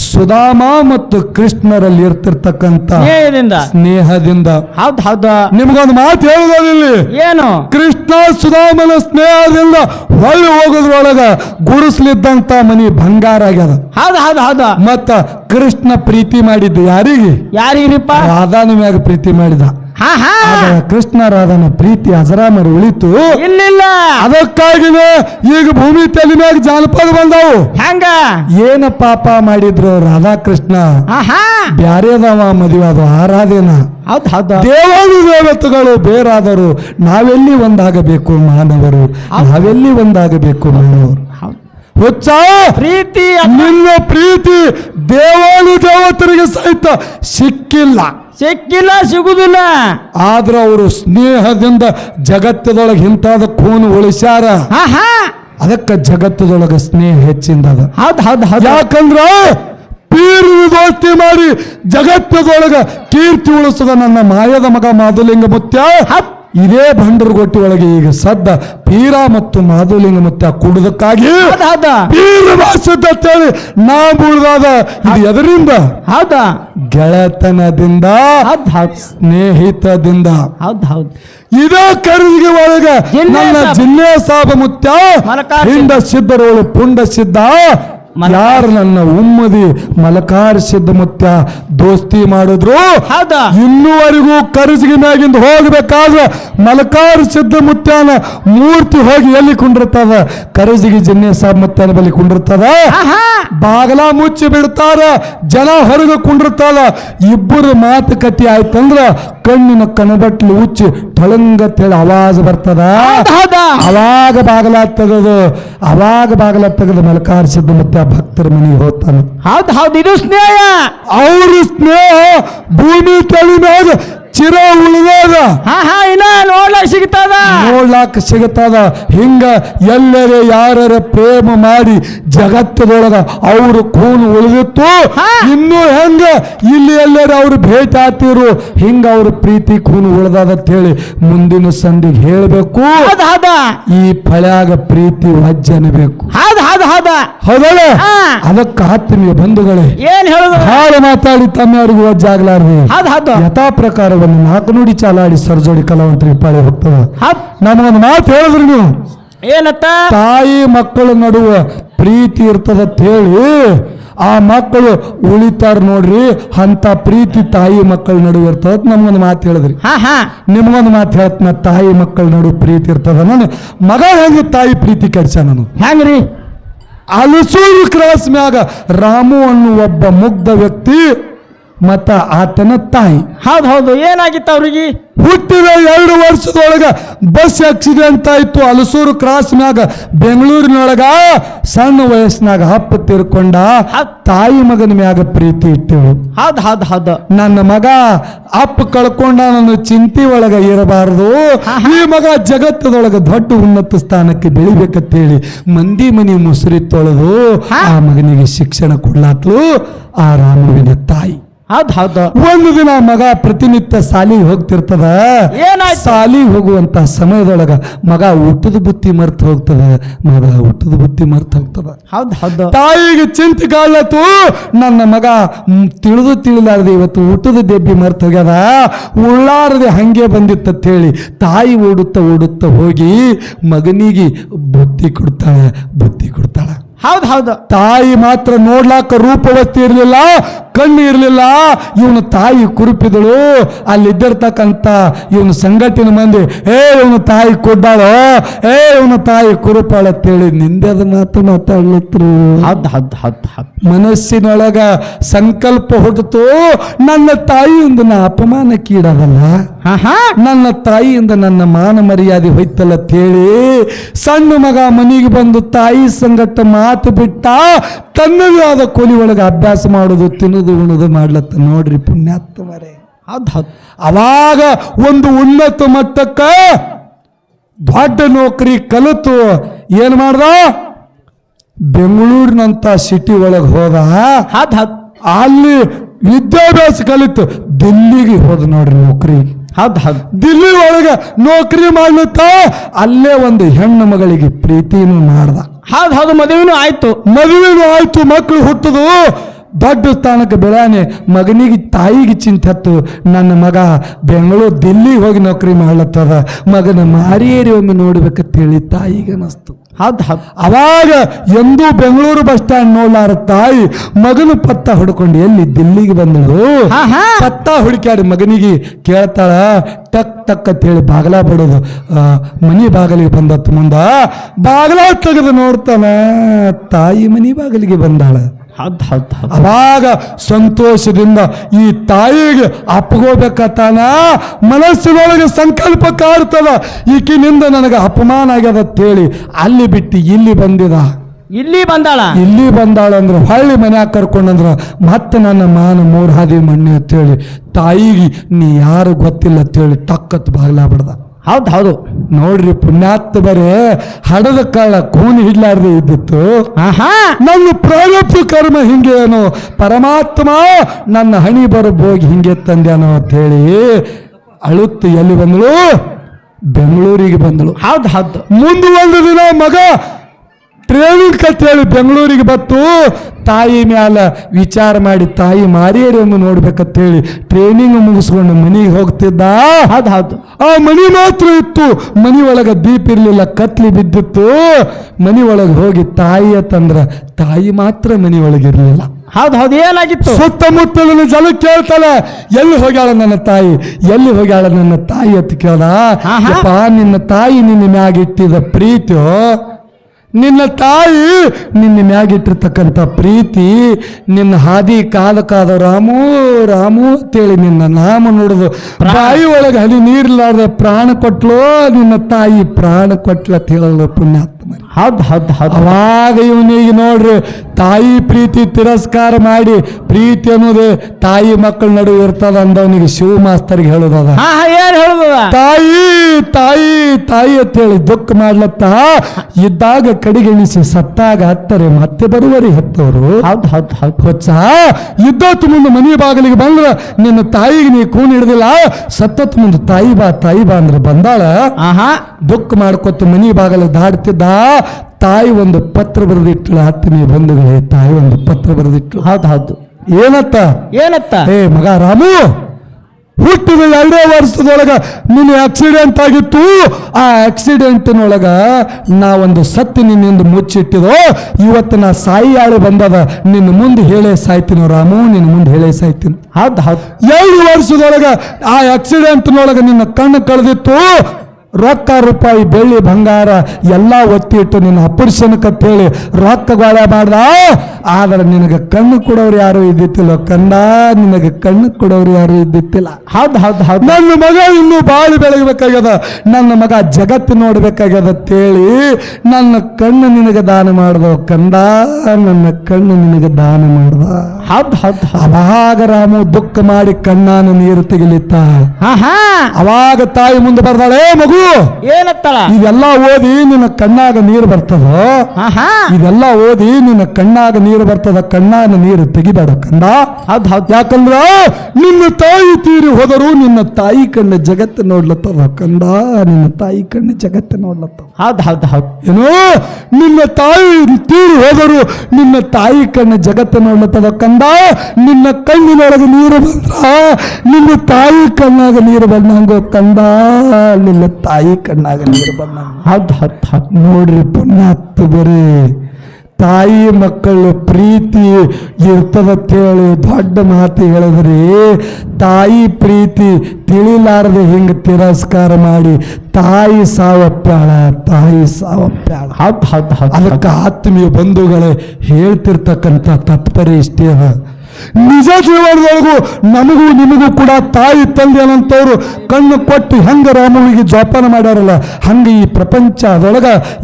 ಸುಧಾಮ ಮತ್ತು ಕೃಷ್ಣರಲ್ಲಿ ಇರ್ತಿರ್ತಕ್ಕಂತ
ಸ್ನೇಹದಿಂದ.
ಸ್ನೇಹದಿಂದ.
ಹೌದು ಹೌದು.
ನಿಮ್ಗೊಂದು ಮಾತು ಹೇಳುದಿಲ್ಲಿ
ಏನು?
ಕೃಷ್ಣ ಸುಧಾಮನ ಸ್ನೇಹದಿಂದ ಹೊಳ್ಳಿ ಹೋಗೋದ್ರೊಳಗ ಗುಡಿಸ್ಲಿದ್ದಂತ ಮನಿ ಬಂಗಾರ ಆಗ್ಯದ.
ಹೌದು ಹೌದು ಹೌದ.
ಮತ್ತ ಕೃಷ್ಣ ಪ್ರೀತಿ ಮಾಡಿದ್ದು ಯಾರಿಗೆ?
ಯಾರಿಗ್ರಿಪ್ಪ?
ರಾಧಾನ ಮ್ಯಾಗ ಪ್ರೀತಿ ಮಾಡಿದ. ಆದ್ರೆ ಕೃಷ್ಣ ರಾಧನ ಪ್ರೀತಿ ಅಜರಾಮರ ಉಳಿತು.
ಇಲ್ಲಿಲ್ಲ.
ಅದಕ್ಕಾಗಿನೇ ಈಗ ಭೂಮಿ ತಲೆ ಮ್ಯಾಗ ಜಾನಪದ ಬಂದವು.
ಹೆಂಗ?
ಏನ ಪಾಪ ಮಾಡಿದ್ರು ರಾಧಾಕೃಷ್ಣ? ಬ್ಯಾರೇದವ ಮದುವೆ ಆರಾಧೇನ.
ಹೌದು ಹೌದು
ದೇವಾನು ದೇವತೆಗಳು ಬೇರಾದರು. ನಾವೆಲ್ಲಿ ಒಂದಾಗಬೇಕು ಮಾನವರು? ನಾವೆಲ್ಲಿ ಒಂದಾಗಬೇಕು ಮಾನವರು. ಹುಚ್ಚ!
ಪ್ರೀತಿ ಅದ್-
ನಿನ್ನ ಪ್ರೀತಿ ದೇವಾನು ದೇವತರಿಗೆ ಸಹಿತ ಸಿಕ್ಕಿಲ್ಲ.
ಸಿಕ್ಕಿಲ್ಲ ಸಿಗುದಿಲ್ಲ.
ಆದ್ರ ಅವರು ಸ್ನೇಹದಿಂದ ಜಗತ್ತದೊಳಗೆ ಇಂತಾದ ಖೂನು ಉಳಿಸ್ಯಾರ. ಅದಕ್ಕೆ ಜಗತ್ತದೊಳಗೆ ಸ್ನೇಹ ಹೆಚ್ಚಿಂದ
ಹೌದು ಹೌದು ಹೌದು.
ಯಾಕಂದ್ರ ಪೀರು ದೋಸ್ತಿ ಮಾಡಿ ಜಗತ್ತದೊಳಗ ಕೀರ್ತಿ ಉಳಿಸದ ನನ್ನ ಮಾಯದ ಮಗ ಮಾಧುಲಿಂಗ ಮುತ್ಯ. ಇದೇ ಭಂಡರಗೊಟ್ಟಿ ಒಳಗೆ ಈಗ ಸದ್ದ ಪೀರ ಮತ್ತು ಮಾಧುಲಿಂಗ ಮುತ್ಯ ಕುಡುದಕ್ಕಾಗಿ ಅಂತೇಳಿ ನಾ ಬುಳ್ದಾದ ಇದು ಎದರಿಂದ?
ಹೌದ?
ಗೆಳೆತನದಿಂದ ಸ್ನೇಹಿತದಿಂದ. ಇದೇ ಕರಿಗೆ ಒಳಗ ನನ್ನ
ಸಾಬ.
ಜಿನ್ನೆ ಸಾಬ ಮುತ್ಯ ಹಿಂಡ ಸಿದ್ಧರೋಳು ಪುಂಡ ಸಿದ್ಧ ಯಾರು ನನ್ನ ಉಮ್ಮದಿ ಮಲಕಾರ ಸಿದ್ಧಮುತ್ಯ ದೋಸ್ತಿ ಮಾಡಿದ್ರು?
ಹೌದಾ.
ಇನ್ನೂವರೆಗೂ ಕರಜಿಗೆ ಮ್ಯಾಗಿಂದ ಹೋಗ್ಬೇಕಾದ್ರೆ ಮಲಕಾರ್ ಸಿದ್ಧಮುತ್ಯನ ಮೂರ್ತಿ ಹೋಗಿ ಎಲ್ಲಿ ಕುಂಡಿರ್ತದ? ಕರಜಿಗೆ ಜನ್ಯ ಸಾಬ್ ಮತ್ತೆ ಬಲಿ ಕುಂಡಿರ್ತದ? ಬಾಗಲ ಮುಚ್ಚಿ ಬಿಡ್ತಾರ ಜನ ಹೊರಗೆ ಕುಂಡಿರ್ತಾರ. ಇಬ್ಬರು ಮಾತುಕತೆ ಆಯ್ತಂದ್ರ ಕಣ್ಣಿನ ಕಣಬಟ್ಲು ಉಚ್ಚಿ ತೇಳಿ ಹಲಾಜು ಬರ್ತದ? ಅವಾಗ ಬಾಗಲ ತೆಗೆದು ಅವಾಗ ಬಾಗಲ ತೆಗೆದು ಮಲಕಾರ್ ಸಿದ್ಧ ಮತ್ತೆ ಭಕ್ತರ ಮನೆಗೆ ಹೋಗ್ತಾನೆ
ಹೌದ್ ಹೌದ್ ಇದು ಸ್ನೇಹ.
ಅವ್ರ ಸ್ನೇಹ ಭೂಮಿ ತಳಿ ಮ್ಯಾಗ ಚಿರ ಉಳಿದಾದ.
ಹಾ ಹಾ ಇನ್ನ ನೋಡ್ಲಾಕ ಸಿಗ್ತದ.
ನೋಡ್ಲಾಕ ಸಿಗತದ. ಹಿಂಗ ಎಲ್ಲರ ಯಾರ ಪ್ರೇಮ ಮಾಡಿ ಜಗತ್ತದೊಳಗ ಅವ್ರ ಕೂನು ಉಳಿದಿತ್ತು. ಇನ್ನು ಹೆಂಗ ಇಲ್ಲಿ ಎಲ್ಲರ ಅವ್ರು ಭೇಟಿ ಆತಿರು ಹಿಂಗ ಅವ್ರ ಪ್ರೀತಿ ಖೂನ್ ಉಳ್ದದ ಹೇಳಿ ಮುಂದಿನ ಸಂದಿಗೆ ಹೇಳ್ಬೇಕು. ಈ ಫಳ್ಯಾಗ ಪ್ರೀತಿ ವಜ್ಜನಬೇಕು.
ಹೌದ್ ಹೌದ್ ಹೌದಾ.
ಹೌದಲ್ಲ? ಅದಕ್ಕ ಆತ್ಮೀಯ ಬಂಧುಗಳೇ.
ಏನ್ ಹೇಳುದು?
ಹಾಳು ಮಾತಾಡಿ ತಮ್ಮ ವಜ್ಜಾಗ್ಲಾರ್ದು.
ಯಥಾ ಹೌದು.
ನೋಡಿ ನಾಲ್ಕು ನೋಡಿ ಚಾಲಾಡಿ ಸರ್ಜೋಡಿ ಕಲಾವಂತರಿ ಪಾಳಿ ಹೋಗ್ತದ. ನಮಗೊಂದು ಮಾತು ಹೇಳಿದ್ರಿ ನೀವು.
ಏನತ್ತ?
ತಾಯಿ ಮಕ್ಕಳ ನಡುವೆ ಪ್ರೀತಿ ಇರ್ತದ ಅಂತ ಹೇಳಿ ಆ ಮಕ್ಕಳು ಉಳಿತಾರ ನೋಡ್ರಿ ಅಂತ ಪ್ರೀತಿ ತಾಯಿ ಮಕ್ಕಳ ನಡುವೆ ಇರ್ತದ ನಮ್ಗೊಂದು ಮಾತು ಹೇಳಿದ್ರಿ. ನಿಮ್ಗೊಂದು ಮಾತು ಹೇಳ್ತಾನ ತಾಯಿ ಮಕ್ಕಳ ನಡುವೆ ಪ್ರೀತಿ ಇರ್ತದ ನಾನು ಮಗ ಹೆಂಗೆ ತಾಯಿ ಪ್ರೀತಿ ಕೆಡ್ಸ ನಾನು
ಹೆಂಗ್ರಿ?
ಅಲಸೂರು ಕ್ರಾಸ್ ಮ್ಯಾಗ ರಾಮು ಅನ್ನುವ ಒಬ್ಬ ಮುಗ್ಧ ವ್ಯಕ್ತಿ ಮತ್ತ ಆತನ ತಾಯಿ.
ಹೌದ್ ಹೌದು ಏನಾಗಿತ್ತು ಅವ್ರಿಗೆ?
ಹುಟ್ಟಿದ ಎರಡು ವರ್ಷದೊಳಗ ಬಸ್ ಆಕ್ಸಿಡೆಂಟ್ ಆಯ್ತು. ಹಲಸೂರು ಕ್ರಾಸ್ ಮ್ಯಾಗ ಬೆಂಗಳೂರಿನೊಳಗ ಸಣ್ಣ ವಯಸ್ಸಿನಾಗ ಹಪ್ಪ ತಿರ್ಕೊಂಡ. ತಾಯಿ ಮಗನ ಮ್ಯಾಗ ಪ್ರೀತಿ ಇಟ್ಟೆವು
ಹೌದ್ ಹೌದ್ ಹೌದು.
ನನ್ನ ಮಗ ಅಪ್ಪ ಕಳ್ಕೊಂಡ ನನ್ನ ಚಿಂತೆ ಒಳಗ ಇರಬಾರದು. ಈ ಮಗ ಜಗತ್ತದೊಳಗ ದೊಡ್ಡ ಉನ್ನತ ಸ್ಥಾನಕ್ಕೆ ಬೆಳಿಬೇಕಂತೇಳಿ ಮಂದಿ ಮನಿ ಮುಸುರಿ ತೊಳೆದು ಆ ಮಗನಿಗೆ ಶಿಕ್ಷಣ ಕೊಡ್ಲಾತ್ಲು ಆ ರಾಮುವಿನ ತಾಯಿ.
ಹೌದ್ ಹೌದು.
ಒಂದು ದಿನ ಮಗ ಪ್ರತಿನಿತ್ಯ ಸಾಲಿಗೆ ಹೋಗ್ತಿರ್ತದ.
ಏನಾಯ್ತು?
ಸಾಲಿಗೆ ಹೋಗುವಂತ ಸಮಯದೊಳಗ ಮಗ ಊಟದ ಬುತ್ತಿ ಮರ್ತು ಹೋಗ್ತದ. ಮಗ ಊಟದ ಬುತ್ತಿ ಮರ್ತು ಹೋಗ್ತದ.
ಹೌದ್ ಹೌದು.
ತಾಯಿಗೆ ಚಿಂತೆ ಕಾಲತ್ತು. ನನ್ನ ಮಗ ಮ್, ತಿಳಿದು ತಿಳಿದಾರದೆ ಇವತ್ತು ಊಟದ ದೆಬ್ಬಿ ಮರ್ತು ಹೋಗ್ಯದ. ಉಳ್ಳಾರದೆ ಹಂಗೆ ಬಂದಿತ್ತ ಹೇಳಿ ತಾಯಿ ಓಡುತ್ತ ಓಡುತ್ತ ಹೋಗಿ ಮಗನಿಗೆ ಬುತ್ತಿ ಕೊಡ್ತಾಳೆ ಬುತ್ತಿ ಕೊಡ್ತಾಳ.
ಹೌದ್ ಹೌದು.
ತಾಯಿ ಮಾತ್ರ ನೋಡ್ಲಾಕ ರೂಪವತ್ತಿ ಇರಲಿಲ್ಲ. ಕಣ್ಣು ಇರಲಿಲ್ಲ ಇವನು ತಾಯಿ ಕುರುಪಿದಳು. ಅಲ್ಲಿದ್ದಿರ್ತಕ್ಕಂಥ ಇವನು ಸಂಗಟಿನ ಮಂದಿ ಏ ಇವನು ತಾಯಿ ಕೊಡ್ಡಾಳೋ ಏ ಇವನು ತಾಯಿ ಕುರುಪಾಳ? ಅಂತೇಳಿ ನಿಂದೆದ ಮಾತು ಮಾತಾಡ್ಲತ್ರು.
ಹದ್ ಹದ್ ಹದ್ ಹದ್.
ಮನಸ್ಸಿನೊಳಗ ಸಂಕಲ್ಪ ಹುಟ್ಟಿತು ನನ್ನ ತಾಯಿಯಿಂದ ನಾ ಅಪಮಾನಕ್ಕೀಡದಲ್ಲ ನನ್ನ ತಾಯಿಯಿಂದ ನನ್ನ ಮಾನ ಮರ್ಯಾದೆ ಹೋಯ್ತಲ್ಲ ಹೇಳಿ ಸಣ್ಣ ಮಗ ಮನೆಗೆ ಬಂದು ತಾಯಿ ಸಂಗಟ ಮಾತು ಬಿಟ್ಟ ತನ್ನದೇ ಆದ ಕೊಲಿ ಒಳಗೆ ಅಭ್ಯಾಸ ಮಾಡೋದು ತಿನ್ನೋದು ಉಣೋದು ಮಾಡ್ಲತ್ತ ನೋಡ್ರಿ ಪುಣ್ಯಾತ್ಮ ಮರೆ
ಅದ್
ಅವಾಗ ಒಂದು ಉನ್ನತ ಮಟ್ಟಕ್ಕ ದೊಡ್ಡ ನೌಕರಿ ಕಲಿತು ಏನ್ ಮಾಡ್ದ? ಬೆಂಗಳೂರಿನಂತ ಸಿಟಿ ಒಳಗೆ ಹೋದ. ಅಲ್ಲಿ ವಿದ್ಯಾಭ್ಯಾಸ ಕಲಿತು ದಿಲ್ಲಿಗೆ ಹೋದ ನೋಡ್ರಿ
ನೌಕರಿ.
ದಿಲ್ಲಿ ಒಳಗೆ ನೌಕರಿ ಮಾಡ್ಲತ್ತ ಅಲ್ಲೇ ಒಂದು ಹೆಣ್ಣು ಮಗಳಿಗೆ ಪ್ರೀತಿನೂ ಮಾಡ್ದ.
ಹೌದು ಹೌದು ಮದುವೆನೂ ಆಯ್ತು.
ಮದುವೆನೂ ಆಯ್ತು ಮಕ್ಕಳು ಹುಟ್ಟದು ದೊಡ್ಡ ಸ್ಥಾನಕ್ಕೆ ಬೆಳಾನೆ ಮಗನಿಗೆ ತಾಯಿಗೆ ಚಿಂತೆ ಹತ್ತು. ನನ್ನ ಮಗ ಬೆಂಗಳೂರು ದಿಲ್ಲಿಗೆ ಹೋಗಿ ನೌಕರಿ ಮಾಡ್ಲತ್ತದ. ಮಗನ ಮಾರಿಯೇರಿ ಒಮ್ಮೆ ನೋಡ್ಬೇಕಂತೇಳಿ ತಾಯಿಗೆ
ಹೌದ್
ಅವಾಗ ಎಂದೂ ಬೆಂಗಳೂರು ಬಸ್ ಸ್ಟ್ಯಾಂಡ್ ನೋಡ್ಲಾರ ತಾಯಿ ಮಗನ ಪತ್ತ ಹುಡ್ಕೊಂಡು ಎಲ್ಲಿ ದಿಲ್ಲಿಗೆ ಬಂದಳು?
ಹಾ ಹಾ.
ಪತ್ತ ಹುಡುಕ್ಯಾಡಿ ಮಗನಿಗೆ ಕೇಳ್ತಾಳ ಟಕ್ ಟಕ್ ಅಂತ ಹೇಳಿ ಬಾಗಲ ಬಡೋದು. ಮನಿ ಬಾಗಿಲಿಗೆ ಬಂದತ್ ಮುಂದ ಬಾಗಲ ತೆಗೆದು ನೋಡ್ತಾನ ತಾಯಿ ಮನಿ ಬಾಗಿಲಿಗೆ ಬಂದಾಳ. ಅವಾಗ ಸಂತೋಷದಿಂದ ಈ ತಾಯಿಗೆ ಅಪ್ಪಗೋಬೇಕತ್ತಾನ ಮನಸ್ಸಿನೊಳಗೆ ಸಂಕಲ್ಪ ಕಾಡ್ತದ ಈಕಿನಿಂದ ನನಗೆ ಅಪಮಾನ ಆಗ್ಯದ ಹೇಳಿ ಅಲ್ಲಿ ಬಿಟ್ಟು ಇಲ್ಲಿ ಬಂದಿದ.
ಇಲ್ಲಿ ಬಂದಾಳ?
ಇಲ್ಲಿ ಬಂದಾಳ ಅಂದ್ರೆ ಹೊಳ್ಳಿ ಮನ್ಯಾಗ ಕರ್ಕೊಂಡಂದ್ರ ಮತ್ತೆ ನನ್ನ ಮಾನ ಮೂರ್ ಹಾದಿ ಮಣ್ಣೆ ಅಂತೇಳಿ ತಾಯಿಗೆ ನೀ ಯಾರು ಗೊತ್ತಿಲ್ಲ ಅಂತೇಳಿ ತಕ್ಕತ್ ಬಾಗ್ಲಾ ಬಿಡ್ದ.
ಹೌದು ಹೌದು.
ನೋಡ್ರಿ ಪುಣ್ಯಾತ್ ಬರೇ ಹಡದ ಕಾಳ ಕೂನ್ ಹಿಡ್ಲಾರ್ದೆ ಇದ್ದಿತ್ತು. ನನ್ನ ಪ್ರಾರಬ್ಧ ಕರ್ಮ ಹಿಂಗೆ ಏನೋ ಪರಮಾತ್ಮ ನನ್ನ ಹಣಿ ಬರಬೋಗಿ ಹಿಂಗೆ ತಂದ್ಯಾನೋ ಅಂತ ಹೇಳಿ ಅಳುತ್ತು ಎಲ್ಲಿ ಬಂದಳು? ಬೆಂಗಳೂರಿಗೆ ಬಂದಳು.
ಹೌದು ಹೌದು.
ಮುಂದೆ ಒಂದು ದಿನ ಮಗ ಟ್ರೈನಿಂಗ್ ಕತ್ತೇಳಿ ಬೆಂಗಳೂರಿಗೆ ಬತ್ತು ತಾಯಿ ಮ್ಯಾಲ ವಿಚಾರ ಮಾಡಿ ತಾಯಿ ಮಾರಿಯರನ್ನು ನೋಡ್ಬೇಕಂತೇಳಿ ಟ್ರೈನಿಂಗ್ ಮುಗಿಸ್ಕೊಂಡು ಮನೆಗೆ ಹೋಗ್ತಿದ್ದ?
ಹೌದು ಹೌದು.
ಆ ಮನಿ ಮಾತ್ರ ಇತ್ತು. ಮನಿ ಒಳಗ ದೀಪ ಇರಲಿಲ್ಲ ಕತ್ಲಿ ಬಿದ್ದಿತ್ತು. ಮನಿ ಒಳಗೆ ಹೋಗಿ ತಾಯಿ ಅಂತಂದ್ರ ತಾಯಿ ಮಾತ್ರ ಮನಿ ಇರಲಿಲ್ಲ.
ಹೌದು ಹೌದು ಏನಾಗಿತ್ತು?
ಸುತ್ತಮುತ್ತಲಿನ ಜನ ಕೇಳ್ತಾಳ ಎಲ್ಲಿ ಹೋಗ್ಯಾಳ ನನ್ನ ತಾಯಿ ಎಲ್ಲಿ ಹೋಗ್ಯಾಳ ನನ್ನ ತಾಯಿ ಅಂತ ಕೇಳ. ನಿನ್ನ ತಾಯಿ ನಿನ್ನ ಮ್ಯಾಗ ಇಟ್ಟಿದ ಪ್ರೀತಿಯೋ ನಿನ್ನ ತಾಯಿ ನಿನ್ನ ಮ್ಯಾಗಿಟ್ಟಿರ್ತಕ್ಕಂಥ ಪ್ರೀತಿ ನಿನ್ನ ಹಾದಿ ಕಾಲಕಾದ ಕಾದ ರಾಮು ರಾಮು ಅಂತೇಳಿ ನಿನ್ನ ನಾಮ ನುಡಿದು ಬಾಯಿ ಒಳಗೆ ಹನಿ ನೀರ್ಲಾರ್ದ ಪ್ರಾಣ ಕೊಟ್ಲೋ ನಿನ್ನ ತಾಯಿ ಪ್ರಾಣ ಕೊಟ್ಲ ಅಂತ ಪುಣ್ಯಾತ್ಮ
ಹೌದು ಹೌದು ಹೌದು
ಅವಾಗ ಇವನಿಗೆ ನೋಡ್ರಿ ತಾಯಿ ಪ್ರೀತಿ ತಿರಸ್ಕಾರ ಮಾಡಿ ಪ್ರೀತಿ ಅನ್ನೋದು ತಾಯಿ ಮಕ್ಕಳ ನಡುವೆ ಇರ್ತದ ಅಂದವನಿಗೆ ಶಿವ ಮಾಸ್ತರ್ಗೆ ಹೇಳುದದ.
ಹಾ ಹಾ ಏನ್ ಹೇಳುದ
ತಾಯಿ ತಾಯಿ ತಾಯಿ ಅಂತ ಹೇಳಿ ದುಃಖ ಮಾಡ್ಲತ್ತ ಇದ್ದಾಗ ಕಡಿಗೆಣಿಸಿ ಸತ್ತಾಗ ಹತ್ತರೆ ಮತ್ತೆ ಬರುವರಿ ಹತ್ತವರು.
ಹೌದು ಹೌದು ಹೌದು.
ಹೊಚ್ಚ ಇದ್ದತ್ತು ಮುಂದೆ ಮನೆ ಬಾಗಿಲಿಗೆ ಬಂದ್ರ ನಿನ್ನ ತಾಯಿಗೆ ನೀ ಕೂನ್ ಹಿಡ್ದಿಲ್ಲ ಸತ್ತತ್ ಮುಂದೆ ತಾಯಿ ಬಾ ತಾಯಿ ಬಾ ಅಂದ್ರೆ ಬಂದಾಳ.
ಆಹಾ.
ದುಃಖ ಮಾಡ್ಕೊತ ಮನಿ ಬಾಗಿಲು ದಾಡ್ತಿದ್ದ ತಾಯಿ ಒಂದು ಪತ್ರ ಬರೆದಿಟ್ಟಳು ಆತ್ಮೀಯ ಬಂಧುಗಳೇ ತಾಯಿ ಒಂದು ಪತ್ರ ಬರೆದಿಟ್ಟಳು
ಹೌದು ಹೌದು.
ಏನತ್ತ?
ಏನತ್ತ?
ಏ ಮಗ ರಾಮು ಹುಟ್ಟಿದ ಎರಡೇ ವರ್ಷದೊಳಗ ನಿನ್ನ ಆಕ್ಸಿಡೆಂಟ್ ಆಗಿತ್ತು. ಆ ಆಕ್ಸಿಡೆಂಟ್ನೊಳಗ ನಾ ಒಂದು ಸತ್ತಿ ನಿನ್ನಿಂದ ಮುಚ್ಚಿಟ್ಟಿದೋ. ಇವತ್ತು ನಾ ಸಾಯಿ ಆಳು ಬಂದದ. ನಿನ್ನ ಮುಂದೆ ಹೇಳೇ ಸಾಯ್ತೀನೋ ರಾಮು ನಿನ್ನ ಮುಂದೆ ಹೇಳೇ ಸಾಯ್ತೀನಿ.
ಹೌದು ಹೌದು.
ಎರಡು ವರ್ಷದೊಳಗ ಆ ಆಕ್ಸಿಡೆಂಟ್ನೊಳಗ ನಿನ್ನ ಕಣ್ಣು ಕಳೆದಿತ್ತು. ರೊಕ್ಕ ರೂಪಾಯಿ ಬೆಳ್ಳಿ ಬಂಗಾರ ಎಲ್ಲ ಒತ್ತಿ ಇಟ್ಟು ನಿನ್ನ ಅಪರ್ಶನಕ್ಕಂತೇಳಿ ರೊಕ್ಕ ಗೋಳೆ ಮಾಡ್ದ. ಆದ್ರೆ ನಿನಗೆ ಕಣ್ಣು ಕೊಡೋರು ಯಾರು ಇದ್ದಿತ್ತಿಲ್ಲ. ಕಂಡ ನಿನಗೆ ಕಣ್ಣು ಕೊಡೋರು ಯಾರು ಇದ್ದಿತ್ತಿಲ್ಲ.
ಹೌದು ಹೌದು ಹೌದು.
ನನ್ನ ಮಗ ಇನ್ನೂ ಬಾಳಿ ಬೆಳಗಬೇಕಾಗ್ಯದ. ನನ್ನ ಮಗ ಜಗತ್ತು ನೋಡ್ಬೇಕಾಗ್ಯದ ಅಂತೇಳಿ ನನ್ನ ಕಣ್ಣು ನಿನಗೆ ದಾನ ಮಾಡ್ದ. ಕಂಡ ನನ್ನ ಕಣ್ಣು ನಿನಗೆ ದಾನ ಮಾಡ್ದ.
ಹೌದು ಹೌದು
ಅವಾಗ ರಾಮು ದುಃಖ ಮಾಡಿ ಕಣ್ಣಾನ ನೀರು ತೆಗಿಲಿತ್ತ. ಅವಾಗ ತಾಯಿ ಮುಂದೆ ಬರ್ದಾಳೆ ಮಗು
ಏನತ್ತಳ?
ಇದೆಲ್ಲ ಓದಿ ನಿನ್ನ ಕಣ್ಣಾಗ ನೀರು ಬರ್ತದೋ? ಇವೆಲ್ಲ ಓದಿ ನಿನ್ನ ಕಣ್ಣಾಗ ನೀರು ಬರ್ತದ ಕಣ್ಣಾಗ ನೀರು ತೆಗಿಬೇಡ ಕಂದ ಯಾಕಂದ್ರ ನಿನ್ನ ತಾಯಿ ತೀರಿ ಹೋದರು ನಿನ್ನ ತಾಯಿ ಕಣ್ಣ ಜಗತ್ತು ನೋಡ್ಲತ್ತದ ಕಂದ? ನಿನ್ನ ತಾಯಿ ಕಣ್ಣ ಜಗತ್ತು ನೋಡ್ಲತ್ತ
ಹೌದ್ ಹೌದ್ ಹೌದ್.
ಏನು? ನಿನ್ನ ತಾಯಿ ತೀರಿ ಹೋದರು ನಿನ್ನ ತಾಯಿ ಕಣ್ಣ ಜಗತ್ತು ನೋಡ್ಲತ್ತದ ಕಂದ? ನಿನ್ನ ಕಣ್ಣಿನೊಳಗೆ ನೀರು ಬಂದ್ರ ನಿನ್ನ ತಾಯಿ ಕಣ್ಣಾಗ ನೀರು ಬಂದಂಗ ಕಂದ? ನಿನ್ನ ತಾಯಿ ಕಣ್ಣಾಗ ನೀರು ಬಂದ
ಹತ್ತು ಹತ್ತು ಹತ್ತು
ನೋಡ್ರಿ ಪುಣ್ಯಾತ್ ಬರೀ. ತಾಯಿ ಮಕ್ಕಳ ಪ್ರೀತಿ ಇರ್ತದಂತೇಳಿ ದೊಡ್ಡ ಮಾತು ಹೇಳಿದ್ರಿ. ತಾಯಿ ಪ್ರೀತಿ ತಿಳಿಲಾರದೆ ಹಿಂಗೆ ತಿರಸ್ಕಾರ ಮಾಡಿ ತಾಯಿ ಸಾವಪ್ಪ್ಯಾಳ ತಾಯಿ ಸಾವಪ್ಪ್ಯಾಳ
ಹತ್ತು ಹತ್ತು
ಅದಕ್ಕೆ ಆತ್ಮೀಯ ಬಂಧುಗಳೇ ಹೇಳ್ತಿರ್ತಕ್ಕಂಥ ತಾತ್ಪರ್ಯ ಇಷ್ಟೇ ನಿಜ ಜೀವನದೊಳಗೂ ನಮಗೂ ನಿಮಗೂ ಕೂಡ ತಾಯಿ ತಂದೆ ಅನ್ನಂಥವ್ರು ಕಣ್ಣು ಕೊಟ್ಟು ಹೆಂಗ ರಾಮುವಿಗೆ ಜೋಪಾನ ಮಾಡ್ಯಾರಲ್ಲ, ಹಂಗೆ ಈ ಪ್ರಪಂಚ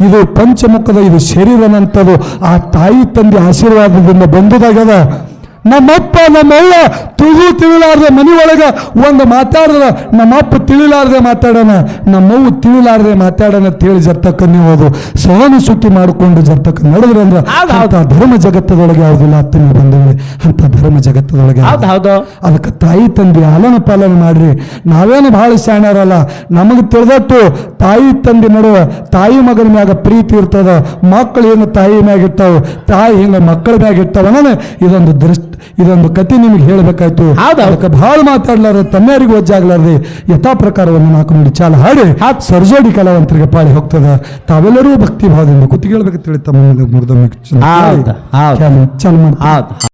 ಇದು ಪಂಚಮುಖದ ಇದು ಶರೀರನಂಥದ್ದು ಆ ತಾಯಿ ತಂದೆ ಆಶೀರ್ವಾದದಿಂದ ಬಂದುದಾಗ್ಯದ. ನಮ್ಮಪ್ಪ ನಮ್ಮವ್ವ ತುಳು ತಿಳಿಲಾರ್ದೆ ಮನಿ ಒಳಗ ಒಂದು ನಮ್ಮ ನಮ್ಮಪ್ಪ ತಿಳಿಲಾರ್ದೆ ಮಾತಾಡೋಣ ನಮ್ಮವ್ವ ತಿಳಿಲಾರ್ದೆ ಮಾತಾಡೋಣ ತಿಳಿ ಜರ್ತಕ್ಕ ನೀವು ಅದು ಸಹನ ಸುಟ್ಟಿ ಮಾಡಿಕೊಂಡು ಜರ್ತಕ್ಕ ನಡೆದ್ರೆ ಅಂದ್ರೆ
ಹೌದು, ಹೌದು.
ಧರ್ಮ ಜಗತ್ತದೊಳಗೆ ಯಾವುದಿಲ್ಲ ಅತ್ತ ನೀವು ಬಂದಿದ್ರೆ ಅಂತ ಧರ್ಮ ಜಗತ್ತದೊಳಗೆ ಅದಕ್ಕೆ ತಾಯಿ ತಂದೆ ಆಲನ ಪಾಲನೆ ಮಾಡ್ರಿ. ನಾವೇನು ಭಾಳ ಶಾಣ್ಯಾರಲ್ಲ ನಮಗೆ ತಿಳಿದಟ್ಟು ತಾಯಿ ತಂದೆ ನಡುವೆ ತಾಯಿ ಮಗನ ಮ್ಯಾಗ ಪ್ರೀತಿ ಇರ್ತದ ಮಕ್ಕಳು ಏನು ತಾಯಿ ಮ್ಯಾಗ ಇರ್ತಾವ ತಾಯಿ ಹೆಂಗ ಮಕ್ಕಳ ಮ್ಯಾಗ ಇರ್ತಾವ ಇದೊಂದು ದೃಷ್ಟಿ ಇದೊಂದು ಕತೆ ನಿಮಗೆ ಹೇಳ್ಬೇಕಾಯ್ತು ಅದಕ್ಕೆ ಭಾಳ ಮಾತಾಡ್ಲಾರ ತಮ್ಮೆಯರಿಗೂ ವಜ್ಜಾಗ್ಲಾರ್ದೆ ಯಥಾ ಪ್ರಕಾರವನ್ನು ನಾಲ್ಕು ನೋಡಿ ಚಾಲ ಹಾಡಿ ಸರ್ಜೋಡಿ ಕಲಾವಂತರಿಗೆ ಪಾಳಿ ಹೋಗ್ತದ. ತಾವೆಲ್ಲರೂ ಭಕ್ತಿ ಭಾವದಿಂದ ಕುತ್ತಿಗೆ ಹೇಳ್ಬೇಕಂತೇಳಿ ತಮ್ಮ ಮುರಿದ ಚಾಲ